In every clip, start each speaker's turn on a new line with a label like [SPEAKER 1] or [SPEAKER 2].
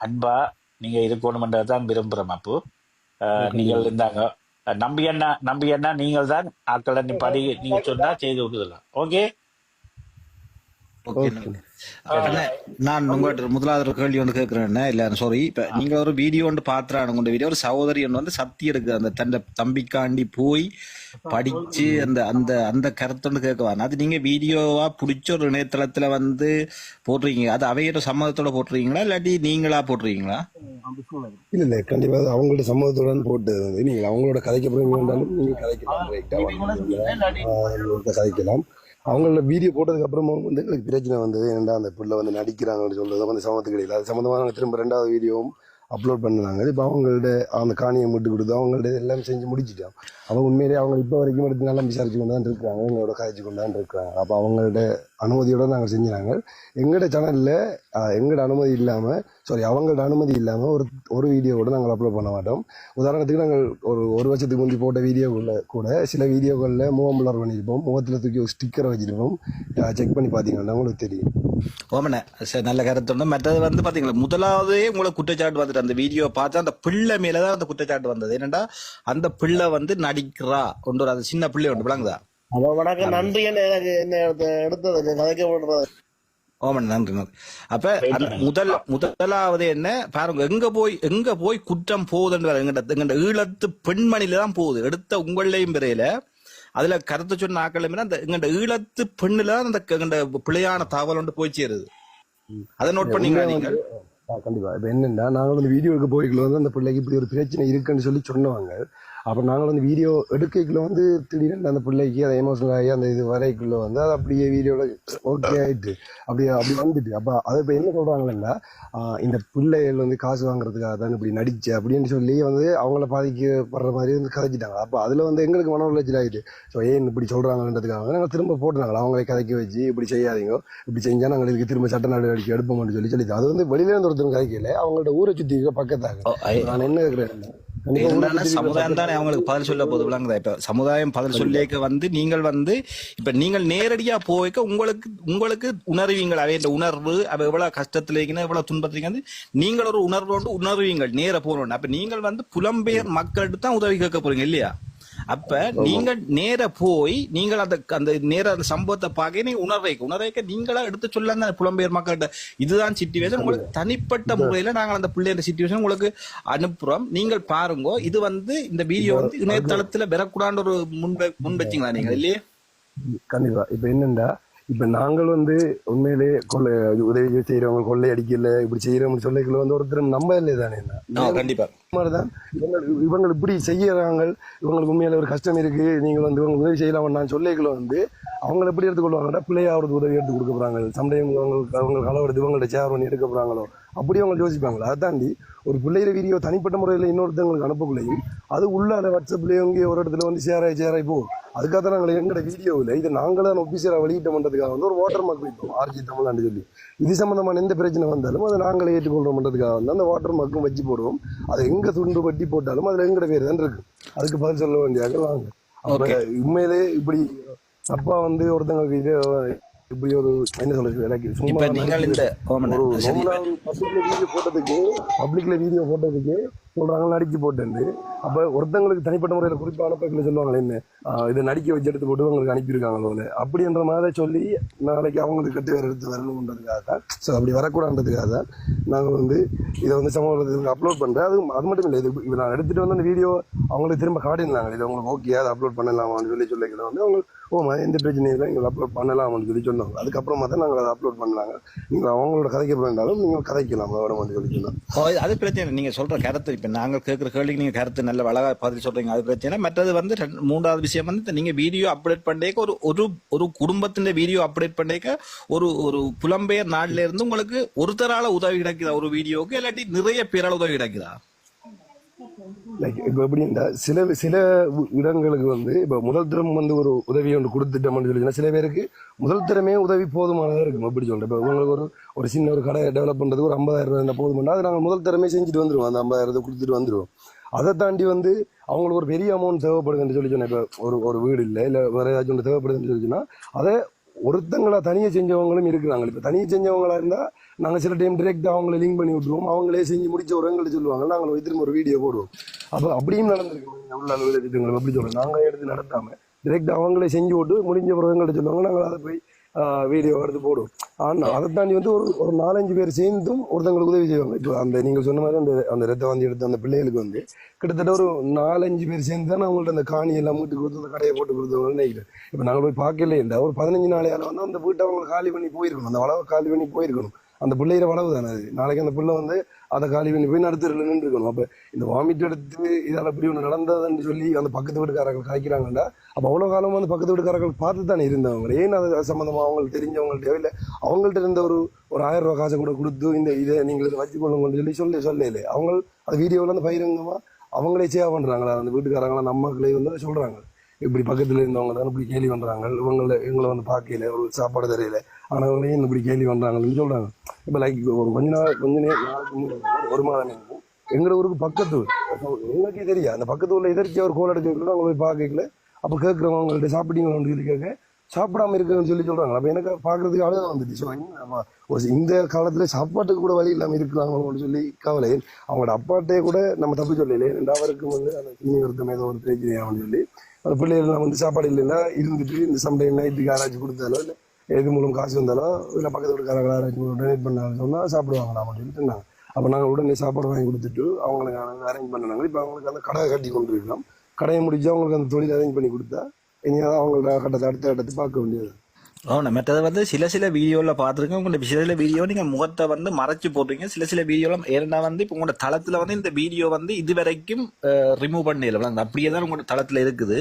[SPEAKER 1] அன்பா நீங்க இருக்கணும்ன்றது தான் விரும்புறோம் அப்போ. நீங்கள் இருந்தாங்க. நம்பி அண்ணா நம்பி அண்ணா நீங்கள் தான் ஆக்களை படி நீங்க சொன்னா செய்து விடுதலாம் ஓகே?
[SPEAKER 2] நான் உங்கள்கிட்ட முதலாவது கேள்வி ஒன்று கேட்கிறேன் இல்ல சாரி இப்ப நீங்க ஒரு வீடியோ ஒன்று பாத்துறாங்க உங்க வீடியோ ஒரு சகோதரி ஒன்று வந்து சத்தி எடுக்குது அந்த தன்னை தம்பிக்காண்டி போய் படிச்சு அந்த அந்த அந்த கருத்தொன்று கேட்குவாங்க அது நீங்க வீடியோவா பிடிச்ச ஒரு இணையதளத்துல வந்து போட்டுறீங்க அது அவையோட சம்மதத்தோட போட்டுறீங்களா இல்லாட்டி நீங்களா போட்டுறீங்களா
[SPEAKER 3] இல்ல இல்ல கண்டிப்பா அவங்களோட சம்மதத்துடன் வந்து நீங்க அவங்களோட கதைக்க போறீங்க வேண்டாலும் நீங்க கதைக்கலாம். வந்து கதைக்கலாம். அவங்களோட வீடியோ போட்டதுக்கு அப்புறமும் வந்து எங்களுக்கு பிரச்சனை வந்தது. ஏன்டா அந்த பிள்ளை வந்து நடிக்கிறாங்கன்னு சொல்றது வந்து சமத்துக்கு கிடையாது. அது சம்மந்தமாக நாங்கள் திரும்ப ரெண்டாவது வீடியோவும் அப்லோட் பண்ணாங்க இப்போ அவங்கள்ட்ட அந்த காணியை மட்டும் கொடுத்து அவங்கள்ட்ட எல்லாம் செஞ்சு முடிச்சிட்டோம். அவங்க உண்மையிலேயே அவங்க இப்போ வரைக்கும் எடுத்து நல்லா விசாரிச்சு கொண்டு தான் இருக்காங்க எங்களோட காய்ச்சி கொண்டு தான் இருக்காங்க அப்போ அவங்கள்ட்ட அனுமதியோடு நாங்கள் செஞ்சாங்க எங்களோட சேனலில் எங்களோட அனுமதி இல்லாமல் சாரி அவங்களோட அனுமதி இல்லாமல் ஒரு ஒரு வீடியோ கூட நாங்கள் அப்லோட் பண்ண மாட்டோம். உதாரணத்துக்கு நாங்கள் ஒரு ஒரு வருஷத்துக்கு முந்தி போட்ட வீடியோக்குள்ள கூட சில வீடியோக்களில் முகம் பிளர் பண்ணியிருப்போம் முகத்தில் தூக்கி ஒரு ஸ்டிக்கரை வச்சிருப்போம். செக் பண்ணி பார்த்தீங்கன்னா உங்களுக்கு தெரியும்.
[SPEAKER 2] ஓமண்ணே சரி நல்ல கருத்து மற்றது வந்து பாத்தீங்களா முதலாவதே உங்களை குற்றச்சாட்டு வந்துட்டு அந்த வீடியோ பார்த்தா அந்த பிள்ளை மேலதான் அந்த குற்றச்சாட்டு வந்தது. என்னடா அந்த பிள்ளை வந்து நடிக்கிறா கொண்டு வர அந்த சின்ன பிள்ளை ஒன்று விளங்குதா?
[SPEAKER 4] அப்ப வணக்கம் நன்றி என்ன எனக்கு என்ன எடுத்த- எடுத்தது
[SPEAKER 2] ஓமன் நன்றி நன்றி. அப்ப முதல் முதலாவது என்ன? பாருங்க எங்க போய் எங்க போய் குற்றம் போகுதுன்னு வேற எங்கிட்ட எங்கிட்ட ஈழத்து பெண்மணில தான் போகுது. எடுத்த உங்களையும் பிறையில. அதுல கருத்து சொன்ன ஆக்கள் அந்த எங்கிட்ட ஈழத்து பெண்ணுல தான் அந்த எங்கிட்ட பிழையான தகவல் ஒன்று போய் சேருது. அதை நோட் பண்ணீங்களா நீங்கள்?
[SPEAKER 3] ஆ, கண்டிப்பா. இப்போ என்னன்னா நாங்கள் வந்து வீடியோ எடுக்க போய்க்குள்ள வந்து அந்த பிள்ளைக்கு இப்படி ஒரு பிரச்சனை இருக்குன்னு சொல்லி சொன்னவங்க அப்போ நாங்கள் வந்து வீடியோ எடுக்கக்குள்ள வந்து திடீர்னு அந்த பிள்ளைக்கு அதை எமோஷனல் ஆகி அந்த இது வரைக்குள்ள வந்து அது அப்படியே வீடியோவில் ஓகே ஆயிட்டு அப்படியே அப்படி வந்துட்டு. அப்போ அதை இப்போ என்ன சொல்கிறாங்கன்னா இந்த பிள்ளைகள் வந்து காசு வாங்குறதுக்காக தான் இப்படி நடிச்சு அப்படின்னு சொல்லி வந்து அவங்கள பாதிக்கப்படுற மாதிரி வந்து கதைச்சிட்டாங்க. அப்போ அதில் வந்து எங்களுக்கு மன உளைச்சல் ஆயிட்டு. ஸோ ஏன் இப்படி சொல்கிறாங்கன்றதுக்காக நாங்கள் திரும்ப போட்டுனாங்க அவங்களே கதைக்க வச்சு இப்படி செய்யாதீங்க இப்படி செஞ்சா நாங்கள் இதுக்கு திரும்ப சட்ட நடவடிக்கை எடுப்போம்னு சொல்லி சொல்லி அது வந்து வெளியில இருந்து ஒருத்தர் கதைக்கல அவங்களோட ஊரை சுத்தி இருக்க
[SPEAKER 2] ஐ-
[SPEAKER 3] நான் என்ன இருக்கிறேன்
[SPEAKER 2] சமுதாயம் தானே அவங்களுக்கு பதில் சொல்ல போது விளங்குதா? இப்ப சமுதாயம் பதில் சொல்லிக்க வந்து நீங்கள் வந்து இப்ப நீங்கள் நேரடியா போய்க்க உங்களுக்கு உங்களுக்கு உணர்வீங்கள். அவை இந்த உணர்வு அவ எவ்வளவு கஷ்டத்துல இருக்கீங்க எவ்வளவு துன்பத்துல வந்து நீங்கள் ஒரு உணர்வு கொண்டு உணர்வீங்கள். நேர போறோம் அப்ப நீங்கள் வந்து புலம்பெயர் மக்கள்கிட்ட தான் உதவி கேட்க போறீங்க இல்லையா? அப்ப நீங்கள் நேர போய் நீங்கள் அந்த அந்த நேர அந்த சம்பவத்தை பார்க்க நீங்க உணர்வைக்க உணர்வைக்க நீங்களா எடுத்து சொல்ல அந்த புலம்பெயர் மக்கள்கிட்ட. இதுதான் சிச்சுவேஷன் உங்களுக்கு தனிப்பட்ட முறையில நாங்கள் அந்த பிள்ளையோட சிச்சுவேஷன் உங்களுக்கு அனுப்புறோம். நீங்கள் பாருங்க இது வந்து இந்த வீடியோ வந்து இணையதளத்துல பெறக்கூடாத ஒரு முன்ப முன் வச்சீங்களா நீங்க இல்லையே?
[SPEAKER 3] கண்டிப்பா. இப்ப என்னண்டா இப்ப நாங்கள் வந்து உண்மையிலே கொள்ளை உதவி செய்யறவங்க கொள்ளை அடிக்கல இப்படி செய்யறோம்னு சொல்லிக்கல வந்து ஒருத்தர் நம்ப இல்லை தானே
[SPEAKER 2] ஆ, கண்டிப்பா.
[SPEAKER 3] மாதிரிதான் இவங்க இவங்க இப்படி செய்யறாங்க இவங்களுக்கு உண்மையில ஒரு கஷ்டம் இருக்கு நீங்கள் வந்து இவங்க உதவி செய்யலாம் நான் சொல்லிக்கல வந்து அவங்கள எப்படி எடுத்துக்கொள்வாங்கன்னா பிள்ளையாவது உதவி எடுத்து கொடுக்க போறாங்க. சம்டைம் அவங்களுக்கு அவங்களுக்கு அளவெடுத்து இவங்கள்ட்ட சேர் பண்ணி எடுக்க போறாங்களோ அப்படி அவங்க யோசிப்பாங்களா அதை தாண்டி ஒரு பிள்ளைகிற வீடியோ தனிப்பட்ட முறையில் இன்னொருத்தவங்களுக்கு அனுப்பக்குள்ளையும் அது உள்ளால வாட்ஸ்அப்லயும் இங்கே ஒரு இடத்துல வந்து ஷேர் ஆகி ஷேர் ஆகி போகும். அதுக்காக தான் நாங்கள் எங்களோட வீடியோவில் இதை நாங்களே ஒபிசியராக வெளியிட்ட பண்ணுறதுக்காக வந்து ஒரு வாட்டர் மார்க் வைப்போம் ஆர்ஜி தமிழ்நாடு சொல்லி. இது சம்பந்தமான எந்த பிரச்சனை வந்தாலும் அதை நாங்களே ஏற்றுக்கொள்றோம்ன்றதுக்காக வந்து அந்த வாட்டர் மார்க்கும் வச்சு போடுவோம். அது எங்க துண்டு வட்டி போட்டாலும் அதுல எங்கட பேர் தான் இருக்கு. அதுக்கு பதில் சொல்ல வேண்டியாக வாங்க. உண்மையிலே இப்படி அப்பா வந்து ஒருத்தங்களுக்கு இது இப்படி ஒரு என்ன சொல்றது எனக்கு
[SPEAKER 2] இப்ப நீங்கள் இந்த
[SPEAKER 3] ஒரு பப்ளிக்ல வீடியோ போட்டதுக்கு பப்ளிக்ல வீடியோ போட்டதுக்கு சொல்றாங்க நடிச்சு போட்டேன்னு அப்ப ஒருத்தங்களுக்கு தனிப்பட்ட முறையில குறிப்பா அனுப்பல சொல்லுவாங்க என்ன? இதை நடிக்க வச்சு எடுத்து போட்டு உங்களுக்கு அனுப்பியிருக்காங்களோ அப்படின்ற மாதிரி சொல்லி நாளைக்கு அவங்களுக்கு கட்டு வேற எடுத்து வரணுன்றதுக்காக தான் ஸோ அப்படி வரக்கூடாதுன்றதுக்காக தான் நாங்கள் வந்து இதை வந்து சமூகத்துக்கு அப்லோட் பண்றேன். அது அது மட்டும் இல்லை இது இது நான் எடுத்துட்டு வந்து அந்த வீடியோ அவங்களுக்கு திரும்ப காட்டினாங்க இது உங்களுக்கு ஓகே அதை அப்லோட் பண்ணலாமான்னு சொல்லி சொல்லிக்கலாம் வந்து அவங்க ஓமா எந்த பிரச்சனையும் இல்லை நீங்கள் அப்லோட் பண்ணலாம்னு சொல்லி சொன்னாங்க அதுக்கப்புறமா தான் நாங்கள் அதை அப்லோட் பண்ணலாங்க. நீங்கள் அவங்களோட கதைக்க வேண்டாலும் நீங்கள் கதைக்கலாம் வேணும்னு சொல்லி சொன்னாங்க
[SPEAKER 2] அது பிரச்சனை நீங்கள் சொல்கிற கருத்து இப்போ நாங்கள் கேட்குற கேள்விக்கு நீங்கள் கருத்து நல்ல அழகா பதில் சொல்கிறீங்க அது பிரச்சனை மற்றது வந்து மூன்றாவது விஷயம் வந்து நீங்கள் வீடியோ அப்டேட் பண்ணேக்க ஒரு ஒரு ஒரு குடும்பத்தின் வீடியோ அப்டேட் பண்ணேக்க ஒரு ஒரு புலம்பெயர் நாட்டில இருந்து உங்களுக்கு ஒருத்தரால உதவி கிடைக்குதா? ஒரு வீடியோவுக்கு இல்லாட்டி நிறைய பேரால் உதவி கிடைக்குதா?
[SPEAKER 3] லைக் இப்போ எப்படின்னா சில சில இடங்களுக்கு வந்து இப்போ முதல் தரம் வந்து ஒரு உதவி ஒன்று கொடுத்துட்டோம்னு சொல்லி சில பேருக்கு முதல் தரமே உதவி போதுமானதாக இருக்கும் அப்படி சொல்கிறேன் இப்போ உங்களுக்கு ஒரு ஒரு சின்ன ஒரு கடை டெவலப் பண்ணுறதுக்கு ஒரு ஐம்பதாயிரம் ரூபாய் இருந்தால் போதுமானா அது நாங்கள் முதல் தரமே செஞ்சுட்டு வந்துடுவோம் அந்த ஐம்பதாயிரத்தை கொடுத்துட்டு வந்துடுவோம் அதை தாண்டி வந்து அவங்களுக்கு ஒரு பெரிய அமௌண்ட் தேவைப்படுதுன்னு சொல்லி சொன்னேன் இப்போ ஒரு ஒரு வீடு இல்லை இல்லை வேறு ஏதாச்சும் ஒன்று தேவைப்படுதுன்னு சொல்லி சொன்னால் அதை ஒருத்தங்களா தனியாக செஞ்சவங்களும் இருக்கிறாங்க. இப்போ தனியாக செஞ்சவங்களா இருந்தால் நாங்கள் சில டைம் டிரெக்டாக அவங்கள லிங்க் பண்ணி விட்டுருவோம். அவங்களே செஞ்சு முடிச்ச ஒரு சொல்லுவாங்க. நாங்கள் திரும்ப ஒரு வீடியோ போடுவோம். அப்போ அப்படியும் நடந்திருக்கு. உள்ள அலுவலக திட்டங்கள் அப்படி சொல்லுவோம் நாங்கள் எடுத்து நடத்தாமல் டிரெக்டாக அவங்களே செஞ்சு விட்டு முடிஞ்ச உரங்கள்ட்ட சொல்லுவாங்க. நாங்கள் அதை போய் வீடியோ எடுத்து போடுவோம். ஆனால் அதை தாண்டி வந்து ஒரு ஒரு நாலஞ்சு பேர் சேர்ந்தும் ஒருத்தங்களுக்கு உதவி செய்வாங்க. இப்போ அந்த நீங்கள் சொன்ன மாதிரி அந்த அந்த ரத்த வாந்தி எடுத்த அந்த பிள்ளைகளுக்கு வந்து கிட்டத்தட்ட ஒரு நாலஞ்சு பேர் சேர்ந்து தான் அவங்கள்ட்ட அந்த காணி எல்லாம் வீட்டுக்கு கொடுத்து அந்த கடையை போட்டு கொடுத்தவங்க நினைக்கிறேன். இப்போ நாங்கள் போய் பார்க்கல இந்த ஒரு பதினஞ்சு நாளையால் வந்து அந்த வீட்டை அவங்க காலி பண்ணி போயிருக்கணும். அந்த வளவை காலி பண்ணி போயிருக்கணும். அந்த பிள்ளைகிற வரவு தானே அது? நாளைக்கு அந்த பிள்ளை வந்து அதை காலி பண்ணி போய் நடத்துறதுல நின்று இருக்கணும் அப்போ இந்த வாமிட் எடுத்து இதால் இப்படி ஒன்று நடந்ததுன்னு சொல்லி அந்த பக்கத்து வீட்டுக்காரர்கள் காய்க்கிறாங்கடா அப்போ அவ்வளோ காலமும் வந்து பக்கத்து வீட்டுக்காரர்கள் பார்த்து தானே இருந்தவங்க. ஏன் அது சம்மந்தமாக அவங்களுக்கு தெரிஞ்சவங்கள்ட்ட இல்லை அவங்கள்ட்ட இருந்த ஒரு ஒரு ஆயிரம் ரூபா காசை கூட கொடுத்து இந்த இதை நீங்கள் இதை வச்சுக்கொள்ளுங்கன்னு சொல்லி சொல்லி சொல்லல அவங்க அது வீடியோவில் வந்து பகிரங்கமாக அவங்களே சேவ் பண்ணுறாங்களா அந்த வீட்டுக்காரங்களாம் நம்மளே வந்து சொல்கிறாங்க இப்படி பக்கத்தில் இருந்தவங்க தான் இப்படி கேள்வி பண்ணுறாங்க இவங்கள இவங்களை வந்து பார்க்கல ஒரு சாப்பாடு தெரியல. ஆனால் இவங்களையும் இப்படி கேள்வி பண்ணுறாங்கன்னு சொல்கிறாங்க இப்போ லைக் ஒரு கொஞ்ச நாள் கொஞ்ச நேரம் நாளைக்கு முன்னாடி, ஒரு- மாதம் இருக்கும் எங்களோட ஊருக்கு பக்கத்து ஊர். அப்போ எங்களுக்கே தெரியாது. அந்த பக்கத்து ஊரில் எதிர்த்து ஒரு கோல் அடிச்சு அவங்க போய் பார்க்கல அப்போ கேட்குறவங்கள்ட்ட சாப்பிட்டீங்களான்னு சொல்லி கேட்க சாப்பிடாம இருக்குன்னு சொல்லி சொல்கிறாங்க அப்போ எனக்கு பார்க்கறதுக்கு அழுதான் வந்துட்டு ஸோ இந்த காலத்தில் சாப்பாட்டுக்கு கூட வழி இல்லாமல் இருக்கிறாங்களோன்னு சொல்லி கவலை. அவங்களோட அப்பாட்டே கூட நம்ம தப்பு சொல்லலையே. ரெண்டாவது வந்து அந்த சின்ன ஒருத்தம் ஏதோ ஒரு பிரச்சனையாகனு சொல்லி அந்த பிள்ளைகள்லாம் வந்து சாப்பாடு இல்லைன்னா இருந்துட்டு இந்த சம்டைம் நைட்டுக்கு ஆராய்ச்சி கொடுத்தாலோ இல்லை எது மூலம் காசு வந்தாலோ இல்லை பக்கத்து வீட்டுக்காரங்க ஆராய்ச்சி டொனேட் பண்ணாங்கன்னு சொன்னால் சாப்பிடுவாங்களா அப்படின்னு சொல்லி சொன்னாங்க அப்போ நாங்கள் உடனே சாப்பாடு வாங்கி கொடுத்துட்டு அவங்களுக்கு அரேஞ்ச் பண்ணாங்க இப்போ அவங்களுக்கு அந்த கடை கட்டி கொண்டு இருக்கலாம் கடையை முடிச்சு அவங்களுக்கு அந்த தொழில் அரேஞ்ச் பண்ணி கொடுத்தா இனியாவது அவங்களோட கட்டத்தை அடுத்த கட்டத்தை பார்க்க வேண்டியது.
[SPEAKER 2] ஆனா மற்றது வந்து சில சில வீடியோல பாத்துருக்கேன் உங்களோட சில சில வீடியோ நீங்க முகத்தை வந்து மறைச்சு போடுறீங்க சில சில வீடியோல ஏன்னா வந்து இப்போ உங்களோட தளத்துல வந்து இந்த வீடியோ வந்து இது வரைக்கும் ரிமூவ் பண்ணல அப்படியே தான் உங்களோட தளத்துல இருக்குது.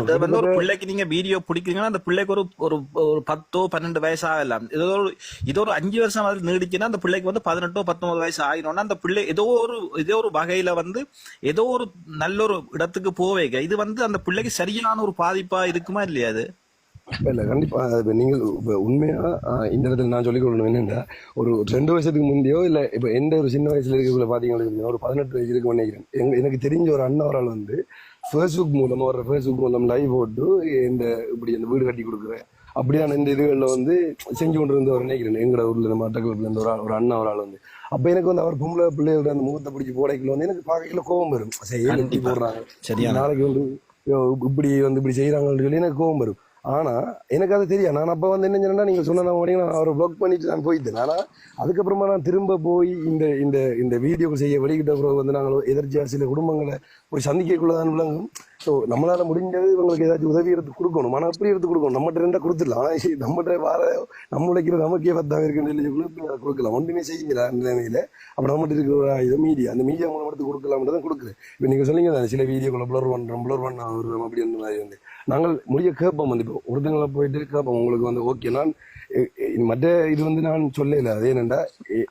[SPEAKER 2] அது வந்து ஒரு பிள்ளைக்கு நீங்க வீடியோ பிடிக்கிறீங்கன்னா அந்த பிள்ளைக்கு ஒரு ஒரு ஒரு பத்தோ பன்னெண்டு வயசு ஆகலாம். ஏதோ ஒரு இது ஒரு அஞ்சு வருஷம் அது நீடிச்சுன்னா அந்த பிள்ளைக்கு வந்து பதினெட்டோ பத்தொன்பது வயசு ஆகினோம்னா அந்த பிள்ளை ஏதோ ஒரு ஏதோ ஒரு வகையில வந்து ஏதோ ஒரு நல்ல ஒரு இடத்துக்கு போவேங்க இது வந்து அந்த பிள்ளைக்கு சரியான ஒரு பாதிப்பா இருக்குமா இல்லையா அது?
[SPEAKER 3] இல்ல கண்டிப்பா. இப்ப நீங்கள் இப்ப உண்மையா ஆஹ், இந்த இடத்துல நான் சொல்லிக் கொள்ளணும் என்னன்னா ஒரு ரெண்டு வருஷத்துக்கு முந்தையோ இல்ல இப்ப எந்த ஒரு சின்ன வயசுல இருக்கக்குள்ள பாத்தீங்கன்னா ஒரு பதினெட்டு வயசு இருக்கு நினைக்கிறேன். எங்க எனக்கு தெரிஞ்ச ஒரு அண்ணா ஒரு ஆள் வந்து ஃபேஸ்புக் மூலமா ஒரு ஃபேஸ்புக் மூலம் லைவ் போட்டு இந்த இப்படி அந்த வீடு கட்டி கொடுக்குறேன். அப்படியான இந்த இதுகளில் வந்து செஞ்சு கொண்டு இருந்தவர் நினைக்கிறேன். எங்களோட ஊர்ல நம்ம மட்டக்களப்புல இருந்து ஒரு ஆள் ஒரு அண்ணா ஒரு ஆள் வந்து. அப்ப எனக்கு வந்து அவர் பொம்பளை பிள்ளையோட அந்த முகத்தை பிடிச்சி போடைக்குள்ள வந்து எனக்கு பார்க்கல கோபம் வரும். சரி போடுறாங்க?
[SPEAKER 2] சரியான
[SPEAKER 3] நாளைக்கு வந்து இப்படி வந்து இப்படி செய்யறாங்கன்னு சொல்லி எனக்கு கோவம் வரும். ஆனா எனக்கு அது தெரியும் நான் அப்போ வந்து என்ன சொன்னா நீங்க சொன்ன உடனே நான் அவரை ப்ளாக் பண்ணிட்டு நான் போயிட்டேன் ஆனா அதுக்கப்புறமா நான் திரும்ப போய் இந்த இந்த இந்த வீடியோக்கள் செய்ய வெளியிட்ட பிறகு வந்து நாங்கள் எதிர்ச்சியா சில குடும்பங்களை போய் சந்திக்கக்குள்ளதான் விளங்கும். ஸோ நம்மளால முடிஞ்சது இவங்களுக்கு ஏதாச்சும் உதவி எடுத்து கொடுக்கணும். ஆனால் அப்படி எடுத்து கொடுக்கணும். நம்மகிட்ட இருந்தால் கொடுத்துடலாம். ஆனால் நம்மகிட்ட வர நம்ம உழைக்கிற நமக்கே பத்தாக இருக்குன்னு சொல்லி கொடுக்கலாம்? ஒன்றுமே செய்யுங்களா அந்த நிலைமையில அப்போ நம்மகிட்ட இருக்கிற இது மீடியா அந்த மீடியா மூலம் எடுத்து கொடுக்கலாம்ன்றதை கொடுக்குறேன். இப்போ நீங்கள் சொன்னீங்க சில வீடியோக்களை ப்ளர் பண்ணுறோம் ப்ளர் பண்ண வருவோம் அப்படி அந்த மாதிரி வந்து நாங்கள் முடிய கேட்போம். வந்து இப்போ ஒருத்தங்களை போயிட்டு கேட்போம். உங்களுக்கு வந்து ஓகே நான் மற்ற இது வந்து நான் சொல்லல. அது என்னண்டா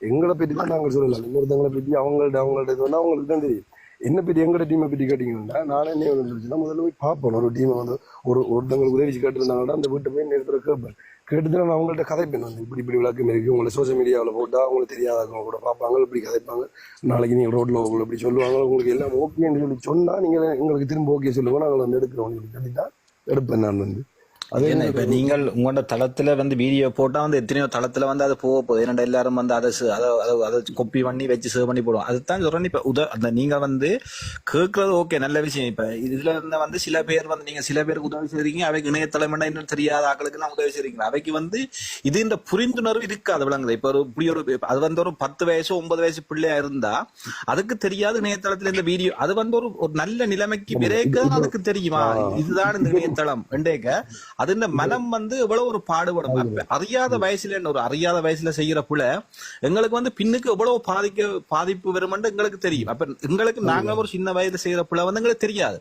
[SPEAKER 3] எங்களை பற்றி தான் நாங்கள் சொல்லலாம் இன்னொருத்தங்களை பற்றி அவங்கள்ட்ட அவங்கள்ட்ட இது வந்து அவங்களுக்கு தான் தெரியும். என்ன பற்றி எங்களோட டீமை பற்றி கேட்டீங்கன்னா நானே என்ன சொல்லிச்சுன்னா முதல்ல போய் பார்ப்போம். ஒரு டீமை வந்து ஒரு ஒருத்தங்களுக்கு உதவி கேட்டிருந்தாங்கன்னா அந்த வீட்டை போய் நேரத்தில் கேட்பேன். கேட்டு நான் அவங்கள்ட்ட கதைப்பேன். வந்து இப்படி இப்படி விளக்கம் இருக்குது உங்களை சோஷியல் மீடியாவில் போட்டால் அவங்களுக்கு தெரியாதவங்க கூட பார்ப்பாங்க. இப்படி கதைப்பாங்க. நாளைக்கு நீங்கள் ரோட்டில் உங்களை இப்படி சொல்லுவாங்க உங்களுக்கு எல்லாம் ஓகேன்னு சொல்லி சொன்னால் நீங்கள் எங்களுக்கு திரும்ப ஓகே சொல்லுவோம் நாங்கள் வந்து எடுக்கிறோம் சொல்லி தான் எடுப்பேன் நான் வந்து அது
[SPEAKER 2] என்ன இப்ப நீங்கள் உங்களோட தளத்துல வந்து வீடியோ போட்டா வந்து எத்தனையோ தளத்துல வந்து அது போக போகுது. ஏன்னா எல்லாரும் வந்து அதை அதை கொப்பி பண்ணி வச்சு சேவ் பண்ணி போடுவோம் அதுதான் சொல்றேன். இப்ப உத அந்த நீங்க வந்து கேட்கறது ஓகே நல்ல விஷயம். இப்ப இதுல இருந்த வந்து சில பேர் வந்து நீங்க சில பேருக்கு உதவி செய்றீங்க. அவைக்கு இணையதளம் இன்னும் தெரியாத எல்லாம் உதவி செய்றீங்க அவைக்கு வந்து இது இந்த புரிந்துணர்வு இருக்காது விளங்குது இப்ப ஒரு இப்படி ஒரு அது வந்து ஒரு பத்து வயசு ஒன்பது வயசு பிள்ளையா இருந்தா அதுக்கு தெரியாது இணையதளத்துல இந்த வீடியோ. அது வந்து ஒரு ஒரு நல்ல நிலைமைக்கு பிறகு அதுக்கு தெரியுமா? இதுதான் இந்த இணையதளம். என்றேக்க அது இந்த மனம் வந்து எவ்வளவு ஒரு பாடுபடும். அறியாத வயசுல என்ன ஒரு அறியாத வயசுல செய்யற புல எங்களுக்கு வந்து பின்னுக்கு எவ்வளவு பாதிக்க பாதிப்பு வருமென்று எங்களுக்கு தெரியும். அப்ப எங்களுக்கு நாங்க ஒரு சின்ன வயதுல செய்யற புல வந்து எங்களுக்கு தெரியாது.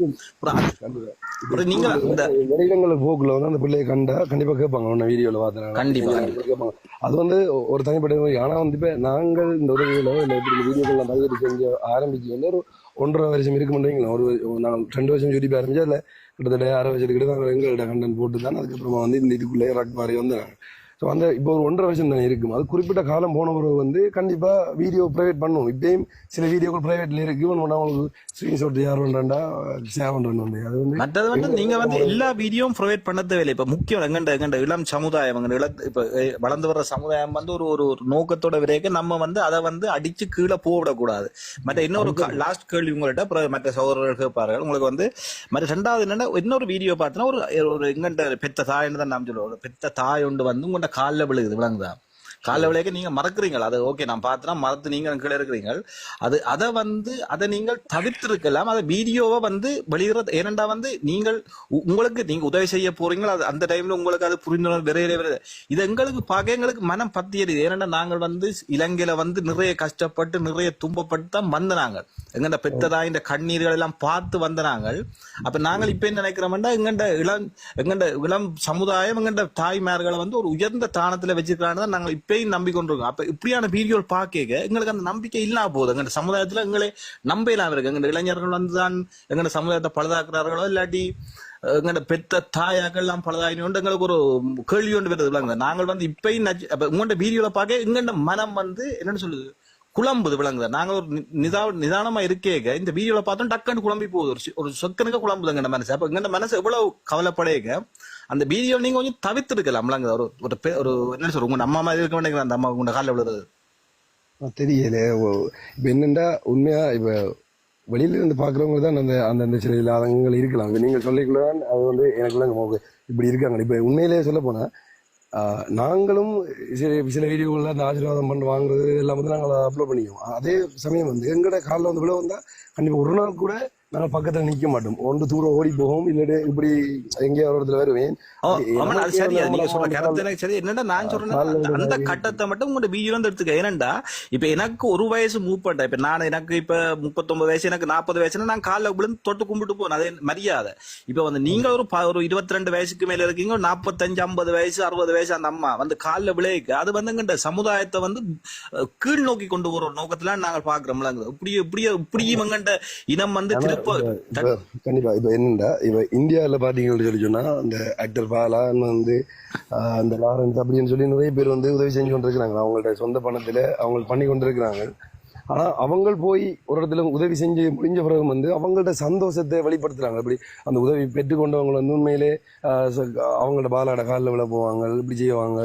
[SPEAKER 2] நீங்க இந்த
[SPEAKER 3] வெளியிடங்கள போக்குல வந்து அந்த பிள்ளையை கண்டா கண்டிப்பா கேட்பாங்க. உன்ன வீடியோல பார்த்தேன்.
[SPEAKER 2] கண்டிப்பா,
[SPEAKER 3] கேட்பாங்க. அது வந்து ஒரு தனிப்பட்ட. ஆனா வந்து இப்ப நாங்கள் இந்த உதவிகளோ இல்ல வீடியோக்கெல்லாம் பதிவு செஞ்சு ஆரம்பிச்சு வந்து ஒரு ஒன்றரை வருஷம் இருக்க மாட்டீங்களா ஒரு நாங்கள் ரெண்டு வருஷம் சுடிப்பு ஆரம்பிச்சா இல்ல கிட்டத்தட்ட ஆறு வருஷத்துக்கிட்ட நாங்கள் எங்கள்கிட்ட கண்டென்ட் போட்டு தான் அதுக்கப்புறமா வந்து இந்த இதுக்குள்ளே ரக் மாதிரி வந்து ஸோ அந்த இப்போ ஒரு ஒன்றரை வருஷம் தானே இருக்கும். அது குறிப்பிட்ட காலம் போன பிறகு வந்து கண்டிப்பாக வீடியோ ப்ரைவேட் பண்ணுவோம் இப்பயும் சில வீடியோக்கள் ப்ரைவேட்டில் இருக்குது ஒன்று அவங்களுக்கு ஸ்க்ரீன்ஷாட் யார் பண்ணுறா ஷேர் பண்ணுறேன் வந்து அது வந்து
[SPEAKER 2] மற்றது வந்து நீங்க வந்து எல்லா வீடியோவும் ப்ரொவைட் பண்ண தேவையில்லை இப்ப முக்கியம் எங்கண்ட எங்கண்ட இளம் சமுதாயம் எங்கண்ட இள இப்ப வளர்ந்து வர்ற சமுதாயம் வந்து ஒரு ஒரு நோக்கத்தோட விரைக்க நம்ம வந்து அதை வந்து அடிச்சு கீழே போவிடக்கூடாது மற்ற இன்னொரு லாஸ்ட் கேள்வி உங்கள்கிட்ட அப்புறம் மற்ற சகோதரர்கள் கேட்பார்கள் உங்களுக்கு வந்து மற்ற ரெண்டாவது என்னன்னா இன்னொரு வீடியோ பார்த்தீங்கன்னா ஒரு ஒரு எங்கண்ட பெத்த தாய்ன்னு தான் நாம் சொல்லுவோம் பெத்த தாய் ஒன்று வந்து உங்கள்கிட்ட காலில் விழுகுது விளங்குதா காலைல விளையாக்க நீங்க மறக்கிறீங்க அதை ஓகே நான் பார்த்தனா மறந்து நீங்க கீழே இருக்கிறீங்கள் அது அதை வந்து அதை நீங்கள் தவிர்த்திருக்கலாம். அதை வீடியோவை வந்து வெளியிடுறது ஏனெண்டா வந்து நீங்கள் உ- உங்களுக்கு நீங்க உதவி செய்ய போறீங்களோ? அது அந்த டைம்ல உங்களுக்கு அது புரிந்துணர்வு விரையில விரையில இது எங்களுக்கு பார்க்க எங்களுக்கு மனம் பத்தியது. ஏனண்டா நாங்கள் வந்து இலங்கையில வந்து நிறைய கஷ்டப்பட்டு நிறைய துன்பப்பட்டு தான் வந்த நாங்கள் எங்கண்ட பெத்ததா இந்த கண்ணீர்கள் எல்லாம் பார்த்து வந்த நாங்கள் அப்ப நாங்கள் இப்ப என்ன நினைக்கிறோம்னா எங்கண்ட இளம் எங்கண்ட இளம் சமுதாயம் எங்கண்ட தாய்மார்களை வந்து ஒரு உயர்ந்த தானத்துல வச்சிருக்கான்னு தான் நாங்கள் இப்பயும் நம்பிக்கொண்டிருக்கோம். அப்ப இப்படியான வீடியோல் பார்க்க எங்களுக்கு அந்த நம்பிக்கை இல்லாம போகுது. எங்க சமுதாயத்துல எங்களை நம்ப இல்லாம இருக்கு எங்க இளைஞர்கள் வந்து தான் சமுதாயத்தை பழுதாக்குறார்களோ இல்லாட்டி எங்கட பெத்த தாயாக்கள் எல்லாம் பழுதாயினோண்டு எங்களுக்கு ஒரு கேள்வி ஒன்று வருது. விளங்குது. நாங்கள் வந்து இப்பயும் அப்ப உங்கள்ட்ட வீடியோல பார்க்க எங்கண்ட மனம் வந்து என்னன்னு சொல்லுது? குழம்புது. விளங்குது. நாங்க ஒரு நி- நிதா நிதானமா இருக்கேங்க இந்த வீடியோல பார்த்தோம் டக்குன்னு குழம்பி போகுது. ஒரு ஒரு சொக்கனுக்கு குழம்புதுங்க மனசு. அப்ப எங்க மனசு எவ்வளவு கவலைப்படையங்க அந்த வீடியோ நீங்க கொஞ்சம் தவிர்த்திருக்கலாம். விளங்குது ஒரு ஒரு ஒரு என்ன சொல்ற உங்க அம்மா மாதிரி இருக்க வேண்டிய அந்த அம்மா உங்க காலில் விழுறது.
[SPEAKER 3] தெரியல. இப்போ என்னண்டா உண்மையா இப்ப வெளியில இருந்து பாக்குறவங்க தான் அந்த அந்த சில இல்லாதங்கள் இருக்கலாம். இப்ப நீங்க சொல்லிக்கலாம் அது வந்து எனக்குள்ள இப்படி இருக்காங்க. இப்ப உண்மையிலேயே சொல்ல போனா நாங்களும் சில சில வீடியோகள்ல அந்த ஆசீர்வாதம் பண்ணி வாங்குறது எல்லாம் வந்து நாங்கள் அப்லோட் பண்ணிக்குவோம். அதே சமயம் வந்து எங்கட காலில் வந்து விழ வந்தால் கண்டிப்பாக ஒரு நாள் கூட நாங்கள் பக்கத்துல நிக்க மாட்டோம். ஒன்று தூரம் ஓடி போவோம் இல்லாட்டி இப்படி எங்கேயோ ஒரு இடத்துல வருவேன். அந்த
[SPEAKER 2] நீங்க என்னடா நான் சொல்றேன். கட்டத்தை மட்டும் உங்களோட வந்து எடுத்துக்க. ஏனண்டா இப்ப எனக்கு ஒரு வயசு மூப்பட்ட இப்ப நான் எனக்கு இப்ப முப்பத்தொன்பது வயசு எனக்கு நாற்பது வயசுனா நான் காலைல விழுந்து தொட்டு கும்பிட்டு போனேன் அது மரியாதை. இப்ப வந்து நீங்க ஒரு ஒரு இருபத்தி ரெண்டு வயசுக்கு மேல இருக்கீங்க நாற்பத்தஞ்சு ஐம்பது வயசு அறுபது வயசு அந்த அம்மா வந்து காலில் விளைவிக்க. அது வந்து எங்கண்ட சமுதாயத்தை வந்து கீழ் நோக்கி கொண்டு போற நோக்கத்துல நாங்கள் பாக்குறோம்ல. இப்படி இப்படி இப்படியும் எங்கண்ட இனம் வந்து
[SPEAKER 3] கண்டிப்பா இப்ப என்னண்டா இப்ப இந்தியாவில் பாத்தீங்கன்னு சொல்லி சொன்னா அந்த ஆக்டர் பாலான் வந்து அந்த லாரன்ஸ் அப்படின்னு சொல்லி நிறைய பேர் வந்து உதவி செஞ்சு கொண்டிருக்கிறாங்க. அவங்கள்ட்ட சொந்த பணத்துல அவங்க பண்ணி கொண்டிருக்கிறாங்க. ஆனா அவங்க போய் ஒரு இடத்துல உதவி செஞ்சு முடிஞ்ச பிறகு வந்து அவங்கள்ட்ட சந்தோஷத்தை வெளிப்படுத்துறாங்க. அப்படி அந்த உதவி பெற்றுக்கொண்டவங்க வந்து உண்மையிலே ஆஹ், ச- அவங்களோட பாலாட காலில் விழ போவாங்க இப்படி செய்வாங்க.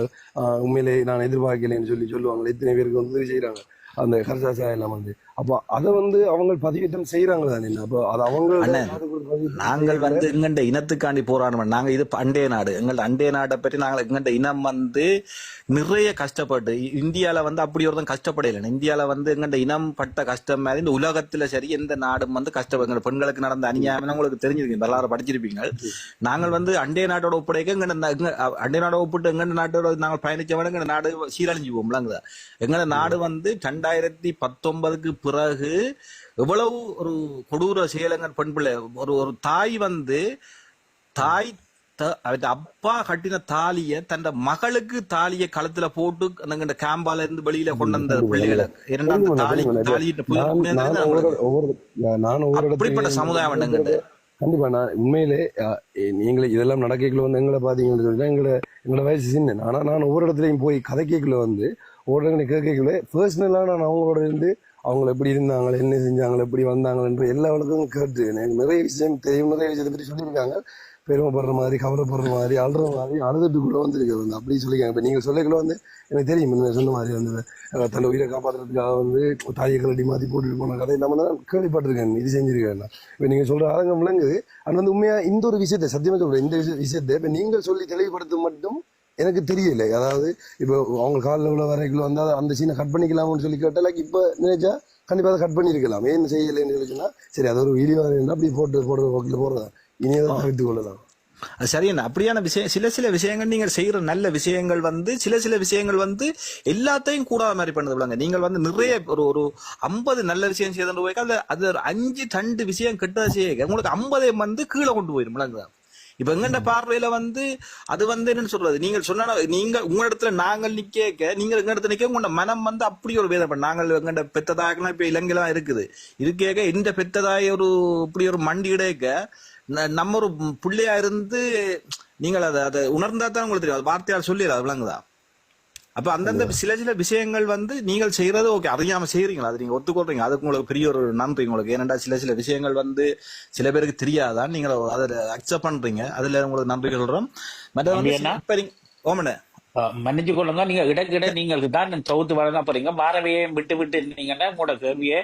[SPEAKER 3] உண்மையிலே நான் எதிர்பார்க்கலைன்னு சொல்லி சொல்லுவாங்க. இத்தனை பேருக்கு வந்து உதவி செய்யறாங்க அந்த கர்சாசா எல்லாம் வந்து. அப்போ அதை வந்து அவங்க பதிவேற்றம் செய்யறாங்க தானே அப்போ அது அவங்க
[SPEAKER 2] நாங்கள் வந்து எங்கண்ட இனத்துக்காண்டி போராடுறோம். நாங்க இது அண்டைய நாடு. எங்கள்ட அண்டைய நாட்டை பற்றி நாங்கள் எங்கண்ட இனம் வந்து நிறைய கஷ்டப்பட்டு இந்தியால வந்து அப்படி ஒருத்தன் கஷ்டப்படல இந்தியால வந்து எங்கண்ட இனம் பட்ட கஷ்டம் மாதிரி இந்த உலகத்துல சரி எந்த நாடும் வந்து கஷ்டப்படும் எங்க பெண்களுக்கு நடந்த அநியாயம் உங்களுக்கு தெரிஞ்சிருக்கீங்க வரலாறு படிச்சிருப்பீங்க. நாங்கள் வந்து அண்டைய நாட்டோட ஒப்படைக்க எங்க எங்க அண்டைய நாடோட ஒப்பிட்டு எங்க நாட்டோட நாங்கள் பயணிச்சவன எங்க நாடு சீரழிஞ்சு போகும்லாங்க எங்க நாடு வந்து ரெண்டாயிரத்தி பத்தொன்பதுக்கு பிறகு எவ்வளவு ஒரு கொடூர செயலங்கள் பெண் பிள்ளை ஒரு ஒரு தாய் வந்து தாய் அப்பா கட்டின தாலிய தன் மகளுக்கு தாலிய கழுத்துல போட்டு அந்த கேம்பால இருந்து வெளியில கொண்டு வந்த பிள்ளைகளை. தாலி அப்படிப்பட்ட சமுதாயம்
[SPEAKER 3] கண்டிப்பா நான் உண்மையிலே அஹ், நீங்களே இதெல்லாம் நடக்கல வந்து எங்களை பாத்தீங்கன்னு சொல்லி எங்களை எங்களோட வயசு சின்ன. ஆனா நான் ஒவ்வொரு இடத்துலயும் போய் கதைக்கல வந்து ஒவ்வொரு கேட்கல பர்சனலா நான் அவங்களோட இருந்து அவங்க எப்படி இருந்தாங்க என்ன செஞ்சாங்க எப்படி வந்தாங்கன்ற எல்லா வழக்கும் கேட்டு எனக்கு நிறைய விஷயம் தெரியும் நிறைய விஷயத்தை பற்றி சொல்லியிருக்காங்க. பெருமைப்படுற மாதிரி கவலைப்படுற மாதிரி அழுற மாதிரி அழுதுட்டு கூட வந்துருக்கிறது வந்து அப்படி சொல்லியிருக்காங்க. இப்போ நீங்கள் சொல்லக்குள்ள வந்து எனக்கு தெரியும் நீங்கள் சொன்ன மாதிரி வந்து அஹ், தன் உயிரை காப்பாற்றுறதுக்காக வந்து தாயை கலட்டி மாற்றி போட்டுட்டு போன கதை நம்ம தான் கேள்விப்பட்டிருக்கேன் இது செஞ்சிருக்கேன் இப்போ நீங்கள் சொல்கிற ஆரங்கம் விளங்குது. ஆனால் வந்து உண்மையாக இந்த ஒரு விஷயத்தை சத்தியமாக சொல்கிறேன் இந்த விஷய- விஷயத்தை இப்போ நீங்கள் சொல்லி தெளிவுபடுத்த மட்டும் எனக்கு தெரியல. அதாவது இப்போ அவங்க காலில் உள்ள வரைக்கும் வந்து அதை அந்த சீனை கட் பண்ணிக்கலாம்னு சொல்லி கேட்டால் லைக் இப்போ நினைச்சா கண்டிப்பாக அதை கட் பண்ணியிருக்கலாம். ஏன் செய்யலைன்னு சொல்லி சொன்னா சரி அது ஒரு வீடியோ அப்படி போட்டு போடுற போக்கில் போடுறதா? இனி அதை தவிர்த்து கொள்ளலாம்.
[SPEAKER 2] அது சரியான அப்படியான விஷயம் சில சில விஷயங்கள் நீங்கள் செய்யற நல்ல விஷயங்கள் வந்து சில சில விஷயங்கள் வந்து எல்லாத்தையும் கூடாத மாதிரி பண்ணுது விளங்க நீங்கள் வந்து நிறைய ஒரு ஒரு ஐம்பது நல்ல விஷயம் செய்து போய் அது அது ஒரு அஞ்சு ரெண்டு விஷயம் கெட்டதை செய்ய உங்களுக்கு ஐம்பதை வந்து கீழே கொண்டு போயிடும் விளங்குதா? இப்ப எங்கண்ட பார்வையில வந்து அது வந்து என்னன்னு சொல்றது? நீங்கள் சொன்ன நீங்க உங்க இடத்துல நாங்கள் நிக்க நீங்க எங்க இடத்துல நிக்க உங்களோட மனம் வந்து அப்படி ஒரு வேதம் நாங்கள் எங்கண்ட பெத்ததாகலாம் இப்ப இலங்கைலாம் இருக்குது. இது கேட்க இந்த பெத்ததாய ஒரு இப்படி ஒரு மண்டி இடையக்க ந- நம்ம ஒரு பிள்ளையா இருந்து நீங்கள் அதை அதை உணர்ந்தா தான் உங்களுக்கு தெரியும். அது வார்த்தையால் சொல்லி அது விளங்குதா? அப்ப அந்தந்த சில சில விஷயங்கள் வந்து நீங்கள் செய்யறது ஓகே அறியாம செய்யறீங்களா அது நீங்க ஒத்துக்கொள்றீங்க அதுக்கு உங்களுக்கு பெரிய ஒரு நன்றி உங்களுக்கு. ஏனென்றா சில சில விஷயங்கள் வந்து சில பேருக்கு தெரியாதான் நீங்க அதை அக்செப்ட் பண்றீங்க. அதுல உங்களுக்கு நன்றி சொல்றோம் மற்ற நீங்க
[SPEAKER 1] அஹ், மன்னிச்சு கொள்ளுங்க. நீங்க இடக்கிட நீங்கள் தான் சவுத்து வளர்ந்தா போறீங்க. மாறவையே விட்டு விட்டு இருந்தீங்கன்னா உங்களோட கேள்வியே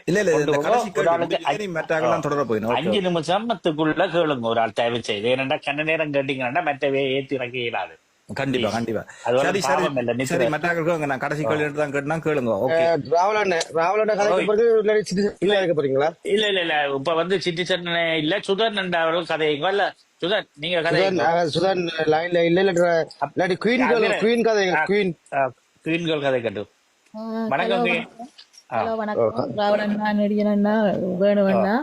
[SPEAKER 1] அஞ்சு நிமிஷத்துக்குள்ள கேளுங்க. ஒரு ஆள் தயவு செய்து. ஏனென்றா கண்ண நேரம் கேட்டீங்கன்னா மற்றவே ஏத்தி இறக்க இயலாது.
[SPEAKER 2] கண்டிப்பா கண்டிப்பா. சரி சரி. சரி மற்றாக்களுக்கு நான் கடைசி கேள்வி தான் கேட்டுனா கேளுங்க. ஓகே
[SPEAKER 4] ராவலண்ண ராவலண்ண கதைக்கு பிறகு இல்லாட்டி சிட்டி- இல்ல இருக்க போறீங்களா?
[SPEAKER 1] இல்ல இல்ல இல்ல. இப்ப வந்து சிட்டிசன் இல்ல சுதன் அவர்கள் கதைங்க. இல்ல சுதன் நீங்க கதை
[SPEAKER 4] சுதன் லைன்ல இல்ல இல்ல இல்லாட்டி குயின் குயின் கதை குயின்
[SPEAKER 1] குயின்கள் கதை கட்டு. வணக்கம் குயின்.
[SPEAKER 5] வணக்கம். ராவணண்ணா நெடியனண்ணா வேணுவண்ணா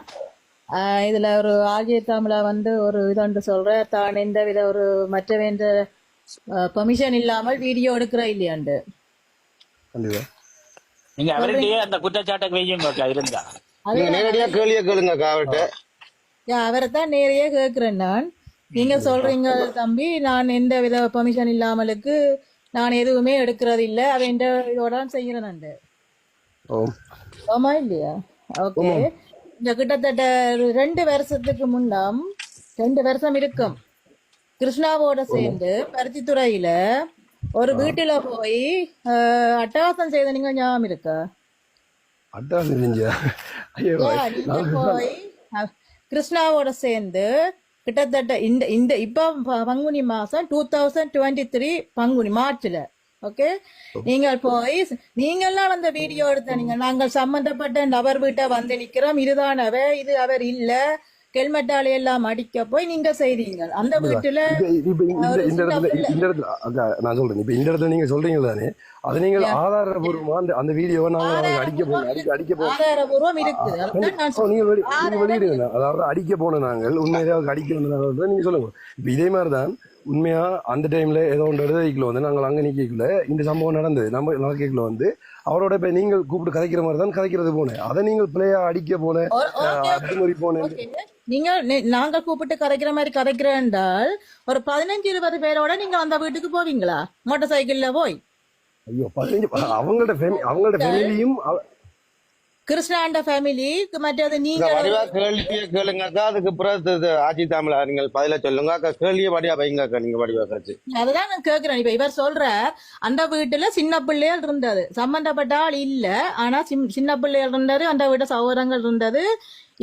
[SPEAKER 5] ஆஹ் இதுல ஒரு ஆஜய தமிழா வந்து ஒரு இதொன்று சொல்ற தான் எந்த வித ஒரு மற்ற வேண்ட பெர்மிஷன் இல்லாமல் வீடியோ எடுக்கிற இல்லையாண்டு?
[SPEAKER 3] கண்டிப்பா.
[SPEAKER 1] நீங்க அவர்கிட்டயே அந்த குற்றச்சாட்டை வையுங்க இருந்தா.
[SPEAKER 4] நீங்க நேரடியா கேள்விய கேளுங்க அவர்கிட்ட.
[SPEAKER 5] அவரை தான் நேரையே கேட்கிறேன் நான். நீங்க சொல்றீங்க தம்பி நான் எந்த வித பெர்மிஷன் இல்லாமலுக்கு நான் எதுவுமே எடுக்கிறது இல்ல. அவன் இதோட செய்யறேன் ஆமா இல்லையா? ஓகே இந்த கிட்டத்தட்ட ரெண்டு வருஷத்துக்கு முன்னம் ரெண்டு வருஷம் இருக்கும். கிருஷ்ணாவோட சேர்ந்து பருத்தித்துறையில ஒரு வீட்டுல போய் அட்டகாசம் செய்த நீங்க ஞாபகம் இருக்கா? போய் கிருஷ்ணாவோட சேர்ந்து கிட்டத்தட்ட இந்த இந்த இப்ப பங்குனி மாசம் டூ தௌசண்ட் டுவெண்ட்டி த்ரீ பங்குனி மார்ச்ல. ஓகே? நீங்கள் போய் நீங்கெல்லாம் அந்த வீடியோ எடுத்த நீங்க நாங்கள் சம்பந்தப்பட்ட நபர் வீட்டை வந்து நிக்கிறோம். இதுதான் இது அவர் இல்ல. கெல்மெட்டாலே எல்லாம் அடிக்க போய் நீங்க செய்றீங்க அந்த வீட்டுல
[SPEAKER 3] இந்த இடத்துல நான் சொல்றேன் இப்ப இந்த இடத்துல நீங்க சொல்றீங்க தானே அது நீங்கள் ஆதாரபூர்வமா அந்த அந்த வீடியோவை நாங்க அடிக்க போனோம் அடிக்க போனோம் நீங்க வெளியிடுங்க. அதாவது அடிக்க போன நாங்கள் உண்மையிலே அவங்க அடிக்க நீங்க சொல்லுங்க. இப்ப இதே மாதிரி தான் உண்மையா அந்த டைம்ல ஏதோ ஒன்று எழுதிக்கல வந்து நாங்கள் அங்க நிக்கல. இந்த சம்பவம் நடந்தது. நம்ம நடக்கல வந்து அவரோட இப்ப நீங்கள் கூப்பிட்டு கதைக்கிற மாதிரி தான் கதைக்கிறது போனேன். அதை நீங்கள் பிள்ளையா அடிக்க போன
[SPEAKER 5] ஒரு- ஓகே,
[SPEAKER 3] அத்துமுறை போனேன்.
[SPEAKER 5] நீங்க நாங்க கூப்பிட்டு கரைக்கிற மாதிரி கரைக்கிறேன் என்றால் ஒரு பதினஞ்சு இருபது பேரோட நீங்க அந்த வீட்டுக்கு போவீங்களா? மோட்டார் சைக்கிள்ல போய்?
[SPEAKER 3] ஐயோ பதினஞ்சு அவங்களோட அவங்களோட ஃபேமிலியும்
[SPEAKER 5] கிருஷ்ணாண்ட ஃபேமிலி மற்றது நீங்க
[SPEAKER 4] கேள்விய கேளுங்கக்கா அதுக்கு பிறகு ஆட்சி தமிழா நீங்கள் பதில சொல்லுங்க. அக்கா கேள்விய வடிவா வைங்கக்கா நீங்க வடிவா கழிச்சு
[SPEAKER 5] அதுதான் நான் கேக்குறேன். இப்ப இவர் சொல்ற அந்த வீட்டுல சின்ன பிள்ளைகள் இருந்தது. சம்பந்தப்பட்ட ஆள் இல்ல. ஆனா சின்ன பிள்ளைகள் இருந்தது அந்த வீட்டு சகோதரங்கள் இருந்தது.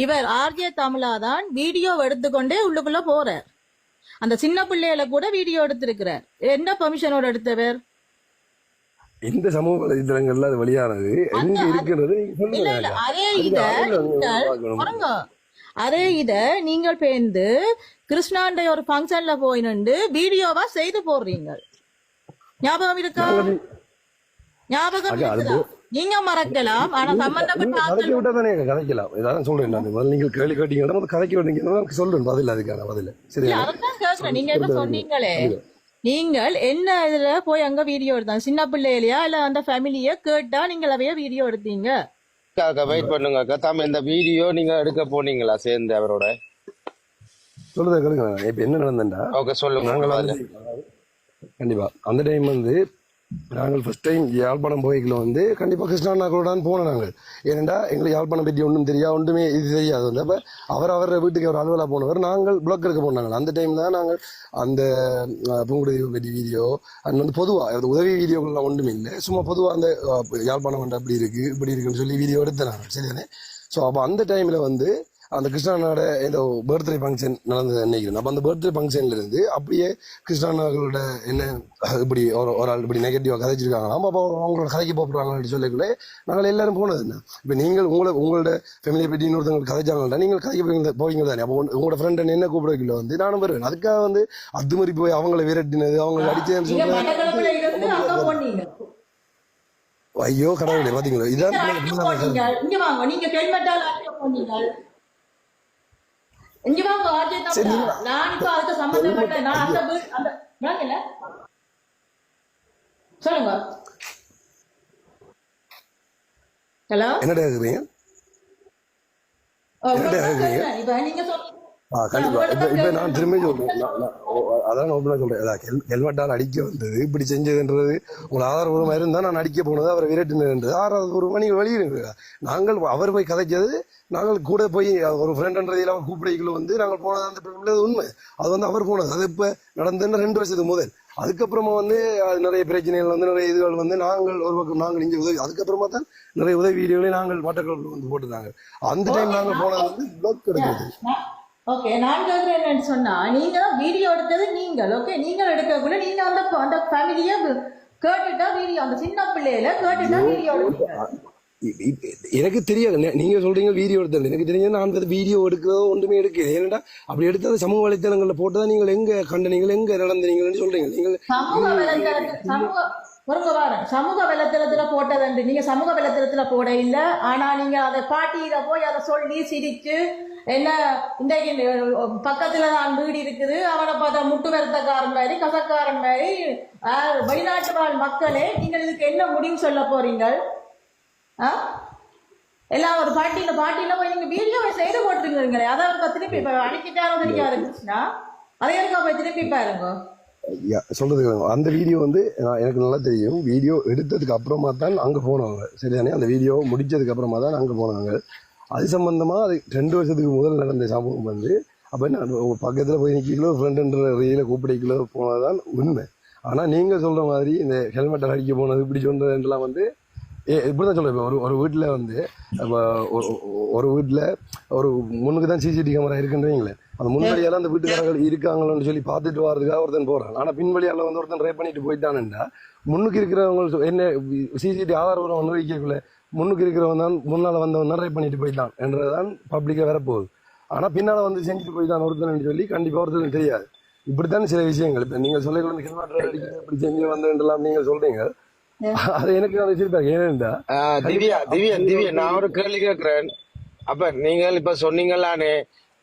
[SPEAKER 5] இவர் ஆர்ஜே தமிழா தான் வீடியோ எடுத்துக்கொண்டே உள்ளுக்குள்ள போறார். அந்த சின்ன பிள்ளைகளை கூட வீடியோ எடுத்திருக்கிறார். என்ன பெர்மிஷனோட எடுத்தவர்?
[SPEAKER 3] இந்த சமூக வலைதளங்கள்ல அது வெளியானது. எங்க இருக்கிறது நீங்க சொல்லுங்க.
[SPEAKER 5] அதே இத
[SPEAKER 3] நீங்க
[SPEAKER 5] நீங்கள் பேர்ந்து கிருஷ்ணாண்ட ஒரு ஃபங்க்ஷன்ல போய் நின்று வீடியோவா செய்து போடுறீங்க ஞாபகம் இருக்கா?
[SPEAKER 3] நாங்க
[SPEAKER 5] ஞாபகம் நீங்க மறக்கலாம். ஆனா சம்பந்தப்பட்ட
[SPEAKER 3] நீங்க
[SPEAKER 5] ஆட்கள்
[SPEAKER 3] கதைக்க விட்டா தானே கதைக்கலாம். இதான் சொல்றேன் நான். முதல்ல நீங்கள் கேள்வி கேட்டீங்கன்னா முதல்ல கதைக்க வேண்டிங்க சொல்றேன் பதில் அதுக்கான பதில்.
[SPEAKER 5] கேக்குறேன் நீங்க சொன்னீங்களே. நீங்கள் என்ன இதுல போய் அங்க வீடியோ எடுத்தாங்க சின்ன பிள்ளையிலயா? இல்ல அந்த ஃபேமிலிய கேட்டா நீங்கள் அவைய வீடியோ எடுத்தீங்க?
[SPEAKER 4] அக்கா வெயிட் பண்ணுங்க அக்கா. தம்பி இந்த வீடியோ நீங்க எடுக்க போனீங்களா சேர்ந்து அவரோட?
[SPEAKER 3] சொல்லுறத கேளுங்க. இப்ப என்ன நடந்தா
[SPEAKER 4] ஓகே சொல்லுங்க.
[SPEAKER 3] நாங்கள் கண்டிப்பா. அந்த டைம் வந்து நாங்கள் ஃபஸ்ட் டைம் யாழ்ப்பாணம் போய்க்கில் வந்து கண்டிப்பாக கிருஷ்ணா தான் போனோம் நாங்கள். ஏனெண்டா எங்களுக்கு யாழ்ப்பாணம் பற்றி ஒன்றும் தெரியாது ஒன்றுமே இது தெரியாது. வந்து அப்போ அவர் அவர் வீட்டுக்கு அவர் அலுவலாக போனவர் நாங்கள் பிளாக் எடுக்க போனாங்க அந்த டைமில் தான் நாங்கள் அந்த பூங்குடி பற்றி வீடியோ அண்ட் வந்து பொதுவாக உதவி வீடியோக்கள்லாம் ஒன்றுமே இல்லை. சும்மா பொதுவாக அந்த யாழ்ப்பாணம் வந்து அப்படி இருக்குது இப்படி இருக்குன்னு சொல்லி வீடியோ எடுத்தேன் நாங்கள். சரிதானே? ஸோ அப்போ அந்த டைமில் வந்து அந்த கிருஷ்ணானோட ஏதோ பர்த்டே ஃபங்க்ஷன் நடந்தது நினைக்கிறேன். அப்போ அந்த பர்த்டே ஃபங்க்ஷன்ல இருந்து அப்படியே கிருஷ்ணானோட என்ன இப்படி ஒரு ஒரு ஆள் இப்படி நெகட்டிவாக கதைச்சிருக்காங்களாம். அப்போ அவங்களோட கதைக்கு போட்டுருவாங்கன்னு சொல்லக்குள்ளே நாங்கள் எல்லாரும் போனது என்ன? இப்போ நீங்கள் உங்களை உங்களோட ஃபேமிலியை பற்றி இன்னொருத்தவங்க கதைச்சாங்கள்டா நீங்கள் கதைக்க போவீங்க போவீங்க தானே. அப்போ உங்க- உங்களோட ஃப்ரெண்ட் என்ன கூப்பிட வைக்கல வந்து நானும் வருவேன். அதுக்காக வந்து அத்துமறி போய் அவங்கள விரட்டினது அவங்களை அடிச்சதுன்னு
[SPEAKER 5] போனீங்க.
[SPEAKER 3] ஐயோ கடவுளே பாத்தீங்களா? இதான்
[SPEAKER 5] இங்க வாங்க வாங்க ஆர்ஜே நான் இப்ப அதுக்கு சம்பந்தப்பட்ட நான் அந்த அந்த வாங்கல சொல்லுங்க. ஹலோ?
[SPEAKER 3] என்னடா இருக்கிறீங்க
[SPEAKER 5] இப்ப நீங்க சொல்லுங்க
[SPEAKER 3] கண்டிப்பா. இப்ப இப்ப நான் திரும்பி சொல்றேன். அதான் ஓப்பனா சொல்றேன். ஹெல்மெட்டால் அடிக்க வந்தது இப்படி செஞ்சதுன்றது உங்களை ஆதாரபூர்வமா இருந்தா நான் அடிக்க போனது அவரை விரட்டினது ஆதாரபூர்வமா நீங்க வெளியிடுங்க. நாங்கள் அவர் போய் கதைச்சது நாங்கள் கூட போய் ஒரு ஃப்ரெண்ட்ன்றதில் அவர் கூப்பிடைக்குள்ள வந்து நாங்கள் போனது அந்த பிரச்சனை உண்மை. அது வந்து அவர் போனது. அது இப்ப நடந்ததுன்னு ரெண்டு வருஷத்துக்கு முதல். அதுக்கப்புறமா வந்து அது நிறைய பிரச்சனைகள் வந்து நிறைய இதுகள் வந்து நாங்கள் ஒரு பக்கம் நாங்கள் இங்கே உதவி அதுக்கப்புறமா தான் நிறைய உதவி வீடியோகளை நாங்கள் மட்டக்களப்பில் வந்து போட்டுருந்தாங்க. அந்த டைம் நாங்கள் போனது வந்து பிளாக் கிடைக்கிறது
[SPEAKER 5] ஓகே நான் கேட்கிறேன் என்னன்னு சொன்னா நீங்க தான் வீடியோ எடுத்தது நீங்கள் ஓகே நீங்கள் எடுக்கக்குள்ள நீங்க அந்த அந்த ஃபேமிலியை கேட்டுட்டா வீடியோ அந்த சின்ன பிள்ளையில கேட்டுட்டா வீடியோ
[SPEAKER 3] எனக்கு தெரியாது. நீங்க சொல்றீங்க வீடியோ எடுத்தது. எனக்கு தெரிஞ்சது நான் அந்த வீடியோ எடுக்கிறதோ ஒன்றுமே எடுக்கல. ஏன்னா அப்படி எடுத்தது சமூக வலைத்தளங்கள்ல போட்டதா நீங்கள் எங்க கண்டனீங்க எங்க நடந்தீங்கன்னு சொல்றீங்க. நீங்கள்
[SPEAKER 5] சமூக வலைத்தளத்துல சமூக சமூக வலைத்தளத்துல போட்டதுண்டு நீங்க சமூக வலைத்தளத்துல போட இல்ல. ஆனா நீங்க அதை பாட்டியில போய் அதை சொல்லி சிரிச்சு என்ன இன்றைக்கு பக்கத்தில் தான் வீடு இருக்குது. அவனை பார்த்தா முட்டு வருத்தக்காரன் மாதிரி கசக்காரன் மாதிரி. வெளிநாட்டு வாழ் மக்களே நீங்கள் இதுக்கு என்ன முடிவு சொல்ல போறீங்கள்? ஆ? எல்லாம் ஒரு பாட்டியில் பாட்டியில போய் நீங்க வீடியோவை செய்து போட்டுருங்களே அதை அவருக்கு திருப்பி இப்போ அடிக்கிட்டாலும் தெரியாது கிருஷ்ணா அதை எனக்கு போய் திருப்பி பாருங்க.
[SPEAKER 3] சொல்றதுக்கு அந்த வீடியோ வந்து எனக்கு நல்லா தெரியும். வீடியோ எடுத்ததுக்கு அப்புறமா தான் அங்க போனாங்க சரிதானே? அந்த வீடியோ முடிச்சதுக்கு அப்புறமா தான் அங்க போனாங்க அது சம்மந்தமாக அது ரெண்டு வருஷத்துக்கு முதல் நடந்த சம்பவம் வந்து அப்போ நான் பக்கத்தில் போய் நிற்கிக்கலோ ஃப்ரெண்டுன்ற ரீல கூப்பிடிக்கலோ போனதுதான் உண்மை. ஆனால் நீங்கள் சொல்கிற மாதிரி இந்த ஹெல்மெட்டை அடிக்க போனது இப்படி சொல்கிறதுலாம் வந்து ஏ இப்படிதான் சொல்றேன். இப்போ ஒரு ஒரு வீட்டில் வந்து இப்போ ஒரு- வீட்டில் ஒரு முன்னுக்கு தான் சிசிடிவி கேமரா இருக்குன்றீங்களே அந்த முன்னாடியால் அந்த வீட்டுக்காரர்கள் இருக்காங்களோன்னு சொல்லி பார்த்துட்டு வர்றதுக்காக ஒருத்தன் போகிறான் ஆனால் பின்வழியால் வந்து ஒருத்தன் ரேப் பண்ணிட்டு போயிட்டானுண்டா முன்னுக்கு இருக்கிறவங்க என்ன சிசிடிவி ஆதாரம் ஒன்று வைக்கக்குள்ள முன்னுக்கு இருக்கிறவன் தான் முன்னால வந்தவன் தான் ரேப் பண்ணிட்டு போயிட்டான் என்றதுதான் பப்ளிக்கா வரப்போகுது ஆனா பின்னால வந்து செஞ்சுட்டு போயிட்டான் ஒருத்தன் சொல்லி கண்டிப்பா ஒருத்தனுக்கு தெரியாது. இப்படித்தான் சில விஷயங்கள். இப்ப நீங்க சொல்ல ஹெல்மெட் அடிக்கிறது இப்படி செஞ்சு வந்தேன்லாம் நீங்க சொல்றீங்க. அது எனக்கு வந்து வச்சிருப்பாங்க ஏனென்றா
[SPEAKER 4] ஆஹ் திவ்யா திவ்யா திவ்யா நான் ஒரு கேள்வி கேட்கிறேன். அப்ப நீங்கள் இப்ப சொன்னீங்களானே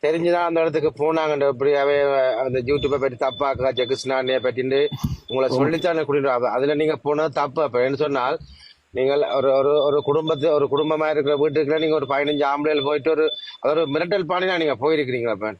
[SPEAKER 4] தெரிஞ்சுதான் அந்த இடத்துக்கு போனாங்கன்ற இப்படியாவே அந்த யூடியூப்பை பற்றி தப்பா காய்ச்ச கிருஷ்ணாண்டிய பற்றிட்டு உங்களை சொல்லித்தானே கூட்டிட்டு அதுல நீங்க போனது தப்பு. அப்ப என்ன சொன்னால் நீங்கள் ஒரு ஒரு ஒரு குடும்பத்து ஒரு குடும்பமா இருக்கிற வீட்டுக்குள்ள நீங்க ஒரு பதினஞ்சு ஆம்பளைகள் போயிட்டு ஒரு அது ஒரு மிரட்டல் பாணினா நீங்க போயிருக்கிறீங்களா பேன்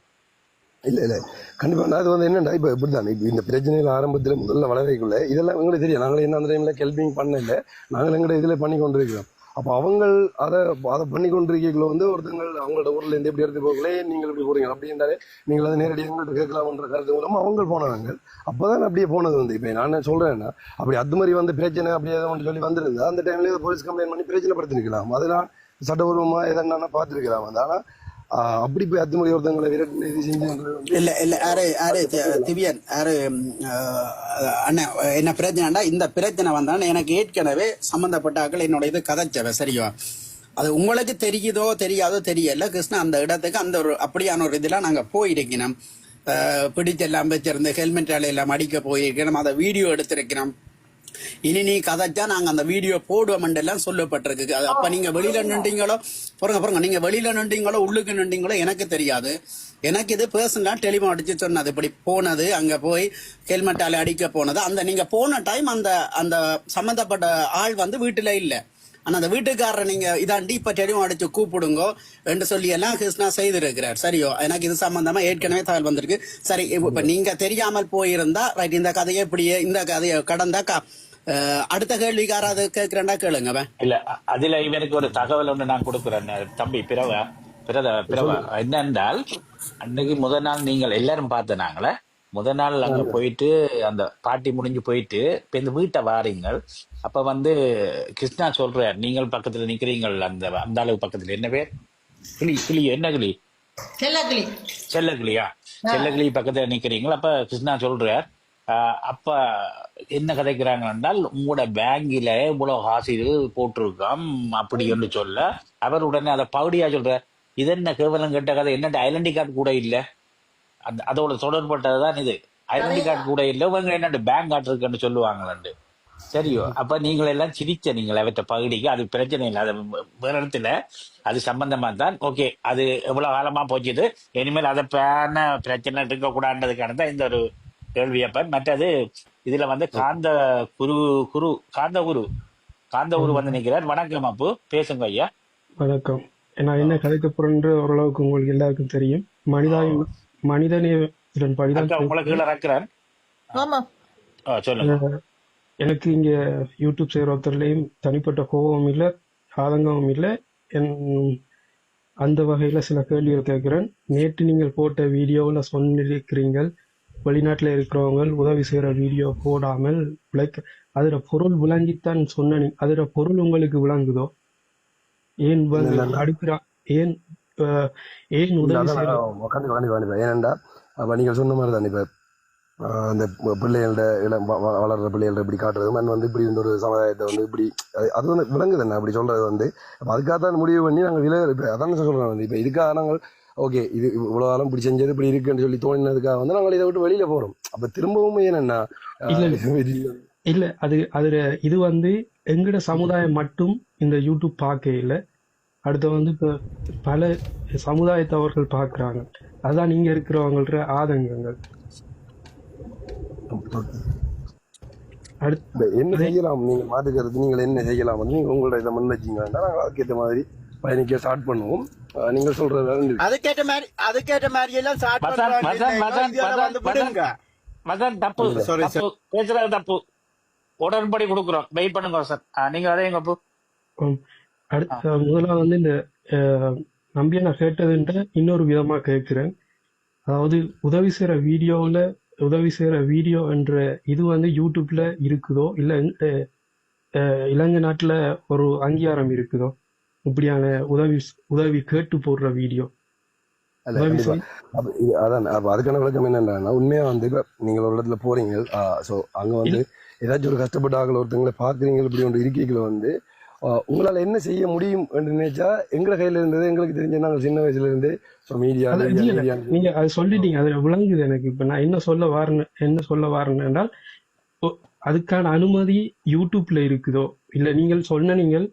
[SPEAKER 3] இல்ல இல்ல. கண்டிப்பா அது வந்து என்ன இப்ப இப்படிதான் இப்ப இந்த பிரச்சனைகள் ஆரம்பத்துல முதல்ல வளரைக்குள்ளே இதெல்லாம் எங்களுக்கு தெரியும். நாங்களே என்ன அந்த டைம்ல ஹெல்பிங் பண்ணல. நாங்கள் எங்கட இதுல பண்ணி கொண்டிருக்கிறோம். அப்போ அவங்க அதை அதை பண்ணி கொண்டிருக்கீங்களோ வந்து ஒருத்தங்க அவங்களோட ஊரில் இருந்து எப்படி எடுத்து போகலே நீங்கள் இப்படி போறீங்க அப்படின்றாலே நீங்கள் அதை நேரடியாக எங்கள்கிட்ட கேட்கலாம்ன்ற கருத்து மூலமாக அவங்க போனாங்க அப்பதான் அப்படியே போனது வந்து. இப்போ நான் என்ன சொல்றேன்னா அப்படி அது மாதிரி வந்து பிரச்சனை அப்படி ஏதோ சொல்லி வந்திருந்தா அந்த டைம்லேயே போலீஸ் கம்ப்ளைண்ட் பண்ணி பிரச்சனை படுத்திருக்கலாம் அதெல்லாம் சட்டபூர்வமாக எதனா பார்த்துருக்கலாம் வந்து. ஆனால் அப்படி போய் அத்துமொழி ஒருத்தங்களை விரட்டு செஞ்சு
[SPEAKER 6] இல்ல இல்ல யாரு யாரு திவ்யன் யாரு அண்ணா அண்ணன் என்ன பிரச்சனைடா இந்த பிரச்சனை வந்தாலும் எனக்கு ஏற்கனவே சம்பந்தப்பட்ட ஆக்கள் என்னோட இது கதைச்சவ சரியோ? அது உங்களுக்கு தெரியுதோ தெரியாதோ தெரியல கிருஷ்ணா அந்த இடத்துக்கு அந்த ஒரு அப்படியான ஒரு இதெல்லாம் நாங்க போயிருக்கணும் பிடிச்செல்லாம் வச்சிருந்து ஹெல்மெட் எல்லாம் அடிக்க போயிருக்கணும் அதை வீடியோ எடுத்திருக்கிறோம். இனி நீ கதைச்சா நாங்க அந்த வீடியோ போடுவோம் எல்லாம் சொல்லப்பட்டிருக்கு அது அப்ப நீங்க வெளியில நின்றீங்களோ? பாருங்க பாருங்க நீங்க வெளியில நின்றீங்களோ உள்ளுக்கு நின்றீங்களோ எனக்கு தெரியாது. எனக்கு இது பர்சனலா டெலிஃபோன் அடிச்சு சொன்னது. இப்படி போனது அங்க போய் ஹெல்மெட்டால அடிக்க போனது. அந்த நீங்க போன டைம் அந்த அந்த சம்பந்தப்பட்ட ஆள் வந்து வீட்டுல இல்ல. ஆனால் அந்த வீட்டுக்காரரை நீங்கள் இதாண்டி இப்போ டெலிஃபோன் அடித்து கூப்பிடுங்க என்று சொல்லி எல்லாம் கிருஷ்ணா செய்திருக்கிறார். சரியோ? எனக்கு இது சம்பந்தமாக ஏற்கனவே தகவல் வந்திருக்கு. சரி இப்போ நீங்கள் தெரியாமல் போயிருந்தா ரைட் இந்த கதையை இப்படியே இந்த கதையை கடந்தா அடுத்த கேள்விக்கு யாராவது கேட்கிறேன்டா கேளுங்க
[SPEAKER 1] இல்ல அதுல இவனுக்கு ஒரு தகவல் ஒன்று நான் கொடுக்குறேன். தம்பி பிறவ பிறத பிறவ என்னென்றால் அன்னைக்கு முதல் நாள் நீங்கள் எல்லாரும் பார்த்தனாங்களே முதல் நாள் அங்க போயிட்டு அந்த பாட்டி முடிஞ்சு போயிட்டு இப்ப இந்த வீட்டை வாரீங்கள். அப்ப வந்து கிருஷ்ணா சொல்றார் நீங்கள் பக்கத்துல நிக்கிறீங்கள் அந்த அந்த அளவு பக்கத்துல. என்ன பேர்? கிளி கிளி என்ன கிளி?
[SPEAKER 5] செல்லக்கிளி.
[SPEAKER 1] செல்லக்கிளியா? செல்லக்கிளி பக்கத்துல நிக்கிறீங்களா. அப்ப கிருஷ்ணா சொல்றார் அப்ப என்ன கதைக்கிறாங்க என்றால் உங்களோட பேங்கில இவ்வளவு காசு இது போட்டிருக்கோம் அப்படி என்று சொல்ல அவர் உடனே அதை பகுடியா சொல்றார். இது என்ன கேவலம் கேட்ட கதை? என்ன ஐடென்டி கார்டு கூட இல்ல? அந்த அதோட தொடர்பட்டதுதான் இது. ஐடென்டி கார்டு கூட இல்ல இவங்க என்ன பேங்க் கார்டு இருக்குன்னு சொல்லுவாங்களாண்டு. சரியோ அப்ப நீங்கள் எல்லாம் சிரிச்ச நீங்கள் அவற்றை பகுதிக்கு அது பிரச்சனை இல்லை அது வேற இடத்துல அது சம்பந்தமா தான் ஓகே அது எவ்வளவு காலமா போச்சுது இனிமேல் அதை பேன பிரச்சனை இருக்க கூடாதுக்கான தான் இந்த ஒரு கேள்வி. அப்ப மற்றது இதுல வந்து காந்த குரு குரு காந்த குரு காந்த குரு வந்து நிக்கிறார். வணக்கம் அப்பு பேசுங்க ஐயா.
[SPEAKER 7] வணக்கம். நான் என்ன கதைக்க போறேன்று ஓரளவுக்கு உங்களுக்கு எல்லாருக்கும் தெரியும். மனிதாயம் படிதான்
[SPEAKER 1] கீழே
[SPEAKER 5] ஆமா.
[SPEAKER 1] சொல்லுங்க.
[SPEAKER 7] அஹ், எனக்கு இங்க யூடியூப் செய்கிற ஒருத்தர்லையும் தனிப்பட்ட கோபமும் இல்லை ஆதங்கமும் இல்லை. என் அந்த வகையில் சில கேள்விகள் கேட்குறேன் நேற்று நீங்கள் போட்ட வீடியோவில் சொன்னிருக்கிறீங்கள் வெளிநாட்டில் இருக்கிறவங்க உதவி செய்கிற வீடியோ போடாமல் லைக் அதில் பொருள் விளங்கித்தான் சொன்ன அதில் பொருள் உங்களுக்கு விளங்குதோ? ஏன் வந்து அடுக்கிறா ஏன் ஏன் உதவி
[SPEAKER 3] அதான்
[SPEAKER 7] செய்கிற
[SPEAKER 3] நான் கண்டிப்பா கண்டிப்பா கண்டிப்பா ஏனென்றா அப்ப நீங்கள் சொன்ன மாதிரி தான் இப்ப அந்த பிள்ளைகளோட இளம் வளர்ற பிள்ளைகள்ட்ட இப்படி காட்டுறது மண் வந்து இப்படி இந்த ஒரு சமுதாயத்தை வந்து இப்படி அது- வந்து விளங்குது என்ன அப்படி சொல்றது வந்து அப்ப அதுக்காக தான் முடிவு பண்ணி நாங்கள் விலை அதான் சொல்றோம் வந்து இப்ப இதுக்காக நாங்கள் ஓகே இது இவ்வளவு காலம் இப்படி செஞ்சது இப்படி இருக்குன்னு சொல்லி தோணினதுக்காக வந்து நாங்கள் இதை விட்டு வெளியில போறோம். அப்ப திரும்பவும் என்னன்னா
[SPEAKER 7] இல்ல அது அதுல இது வந்து எங்கட சமுதாயம் மட்டும் இந்த யூடியூப் பார்க்க இல்ல. அடுத்து வந்து இப்ப பல சமுதாயத்தவர்கள் பார்க்கறாங்க. அதான் நீங்க இருக்கிறவங்கள ஆதங்கங்கள். அடுத்து
[SPEAKER 3] என்ன செய்யலாம்? நீங்க மாற்றுக்கிறது நீங்கள் என்ன செய்யலாம்? வந்து நீங்க உங்களோட இதை முன் வச்சீங்கன்னா நாங்கள் அதுக்கேற்ற மாதிரி பயணிக்க ஸ்டார்ட் பண்ணுவோம். ஆஹ், நீங்கள் சொல்றது.
[SPEAKER 6] அதுக்கேற்ற மாதிரி அதுக்கேற்ற மாதிரி எல்லாம் ஸ்டார்ட்
[SPEAKER 1] மதன் மதன் தப்பு. பேசுறது தப்பு. உடன்படி கொடுக்குறோம். வெயிட் பண்ணுங்க சார் நீங்க அதே எங்க
[SPEAKER 7] உம், அடுத்து முதல்ல வந்து இந்த நம்பிய நான் கேட்டதுன்ற இன்னொரு விதமா கேட்கிறேன். அதாவது உதவி செய்யற வீடியோவில் உதவி செய்யற வீடியோ என்ற இது வந்து யூடியூப்ல இருக்குதோ? இல்ல இலங்கை நாட்டுல ஒரு அங்கீகாரம் இருக்குதோ? இப்படியான உதவி உதவி கேட்டு போடுற வீடியோ.
[SPEAKER 3] அதான் அதுக்கான விளக்கம் என்னன்னா உண்மையா வந்து நீங்க ஒரு இடத்துல போறீங்க சோ அங்க வந்து ஏதாச்சும் ஒரு கஷ்டப்பட்ட ஆகல ஒருத்தங்களை பாக்குறீங்க இப்படி ஒன்று இருக்கீங்கள வந்து உங்களால என்ன செய்ய முடியும் என்று நினைச்சா எங்க கையில இருந்தது எங்களுக்கு தெரிஞ்ச நாங்க சின்ன வயசுல இருந்து மீடியா
[SPEAKER 7] நீங்க அது சொல்லிட்டீங்க. அதுல விளங்குது எனக்கு. இப்ப நான் என்ன சொல்ல வரேன்னு என்ன சொல்ல வரேன் என்றால் அதுக்கான அனுமதி யூடியூப்ல இருக்குதோ? இல்ல நீங்கள் சொன்ன நீங்கள்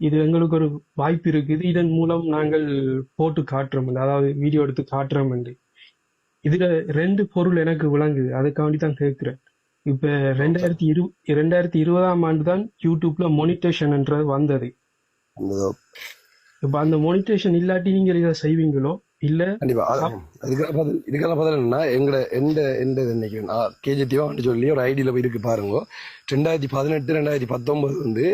[SPEAKER 7] இது எங்களுக்கு ஒரு வாய்ப்பு இருக்குது. இதன் மூலம் நாங்கள் போட்டு காட்டுறோம் அதாவது வீடியோ எடுத்து காட்டுறோம் இதுல ரெண்டு பொருள் எனக்கு விளங்குது. அதுக்காண்டி தான் கேட்கிறேன். இப்ப ரெண்டாயிரத்தி இரு ரெண்டாயிரத்தி இருபதாம் ஆண்டு தான் யூடியூப்ல மொனிட்டேஷன்ன்றது வந்தது.
[SPEAKER 3] அந்த
[SPEAKER 7] இப்ப அந்த மொனிட்டேஷன் இல்லாட்டி நீங்கள் இதை செய்வீங்களோ? இல்ல.
[SPEAKER 3] கண்டிப்பா. இதுக்கெல்லாம் பதில் என்னன்னா எங்கட எந்த எந்த நினைக்கிறேன் கேஜிடிவான்னு சொல்லி ஒரு ஐடியில போய் இருக்கு பாருங்க. ரெண்டாயிரத்தி பதினெட்டு ரெண்டாயிரத்தி பத்தொன்பது வந்து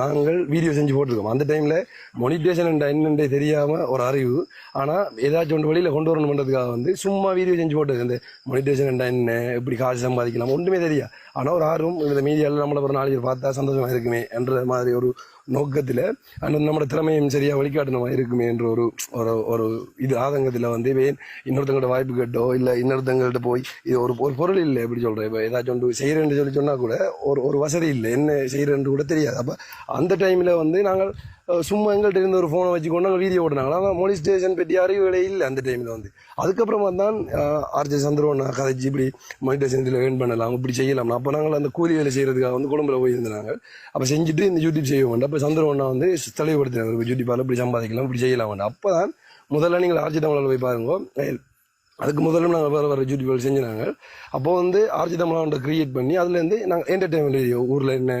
[SPEAKER 3] நாங்கள் வீடியோ செஞ்சு போட்டிருக்கோம். அந்த டைம்ல மொனிட்டேஷன் என்னன்றே தெரியாம ஒரு அறிவு. ஆனா ஏதாச்சும் ஒன்று வெளியில கொண்டு வரணும் பண்றதுக்காக வந்து சும்மா வீடியோ செஞ்சு போட்டது இந்த மொனிட்டேஷன் என்ன? எப்படி காசு சம்பாதிக்கலாம்? ஒன்றுமே தெரியா ஆனா ஒரு ஆர்வம் இந்த மீடியால நம்மள ஒரு நாலு பேர் பார்த்தா சந்தோஷமா இருக்குமே என்ற மாதிரி ஒரு நோக்கத்தில் அண்ட் நம்மளோட திறமையும் சரியாக வழிகாட்டணும் இருக்குமே என்ற ஒரு ஒரு ஒரு இது ஆதங்கத்தில் வந்து வேன் இன்னொருத்தங்கள்ட்ட வாய்ப்பு கேட்டோ இல்லை இன்னொருத்தங்கள்ட்ட போய் இது ஒரு ஒரு பொருள் இல்லை எப்படி சொல்கிறேன் இப்போ ஏதாச்சும் ஒன்று செய்கிறேன்னு சொல்லி சொன்னால் கூட ஒரு ஒரு வசதி இல்லை. என்ன செய்கிறேன்னு கூட தெரியாது. அப்போ அந்த டைமில் வந்து நாங்கள் சும்மா எங்கள்கிட்ட இருந்த ஒரு ஃபோனை வச்சுக்கொண்டு நாங்கள் வீடியோ ஓடினாங்க. ஆனால் மொழி ஸ்டேஷன் பற்றி அறிவு இல்லை அந்த டைமில் வந்து. அதுக்கப்புறமா தான் ஆர்ஜே சந்திரன் கதைச்சு இப்படி மொனிடேஷன் இதில் ஏர்ன் பண்ணலாம் இப்படி செய்யலாம். அப்போ நாங்கள் அந்த கூலி வேலை செய்கிறதுக்காக வந்து குடும்பத்தில் போயிருந்தாங்க. அப்போ செஞ்சுட்டு இந்த யூடியூப் செய்ய வேண்டாம். அப்போ சந்திரவண்ணா வந்து தெளிவுபடுத்தினாங்க யூடியூப்பால் இப்படி சம்பாதிக்கலாம் இப்படி செய்யலாம் வேண்டாம். அப்போ தான் முதல்ல நீங்கள் ஆர்ஜி தமிழில் போய் பாருங்க. அதுக்கு முதல்ல நாங்கள் வேறு வேறு யூடியூப்கள் நாங்கள் அப்போது வந்து ஆர்ஜி தமிழாண்ட கிரியேட் பண்ணி அதுலேருந்து நாங்கள் என்டர்டைன்மெண்ட் வீடியோ ஊரில் என்ன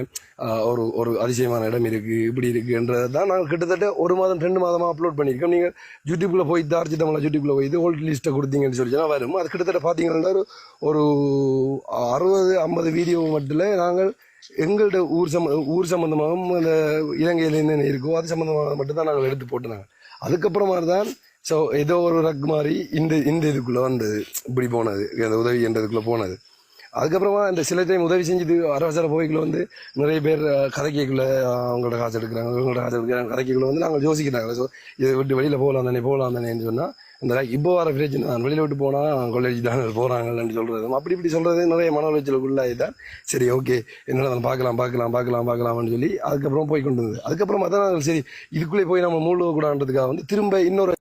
[SPEAKER 3] ஒரு ஒரு அதிசயமான இடம் இருக்குது இப்படி இருக்குன்றது தான் நாங்கள் கிட்டத்தட்ட ஒரு மாதம் ரெண்டு மாதமாக அப்லோட் பண்ணியிருக்கோம். நீங்கள் யூடியூப்பில் போய் ஆர்ஜி தமிழா யூடியூப்பில் போய் ஹோல்ட் லிஸ்ட்டை கொடுத்தீங்கன்னு சொல்லி வரும். அது கிட்டத்தட்ட பார்த்தீங்கன்னா ஒரு ஒரு அறுபது ஐம்பது வீடியோ மட்டும் நாங்கள் எங்கள்கிட்ட ஊர் சம்ம ஊர் சம்மந்தமாகவும் இந்த இலங்கையில் என்னென்ன இருக்கோ அது சம்மந்தமாக மட்டும்தான் நாங்கள் எடுத்து போட்டுனாங்க. அதுக்கப்புறமா தான் ஸோ ஏதோ ஒரு ரக் மாதிரி இந்த இந்த இதுக்குள்ளே வந்தது இப்படி போனது. அந்த உதவி என்றதுக்குள்ளே போனது. அதுக்கப்புறமா இந்த சில டைம் உதவி செஞ்சது அரவசர போய்க்குள்ள வந்து நிறைய பேர் கதைக்குள்ளே கதைக்குள்ள அவங்களோட காசு எடுக்கிறாங்க இவங்களோட காசு எடுக்கிறாங்க கதைக்குள்ள வந்து நாங்கள் யோசிக்கிறாங்க. ஸோ இதை விட்டு வெளியில் போகலாம் தானே போகலாம் தானேன்னு சொன்னால் இந்த இப்போ வர பிரச்சனை நான் வெளியில் விட்டு போனால் கொள்ளடிச்சு தானே போகிறாங்கன்னு சொல்கிறது அப்படி இப்படி சொல்கிறது நிறைய மன உளைச்சலுக்குள்ளாகி தான் சரி ஓகே என்னடா பார்க்கலாம் பார்க்கலாம் பார்க்கலாம் பார்க்கலாம்னு சொல்லி அதுக்கப்புறம் போய் கொண்டு வந்தது அதுக்கப்புறம் அதான் சரி இதுக்குள்ளே போய் நம்ம மூழ்க கூடாதுன்றதுக்காக வந்து திரும்ப இன்னொரு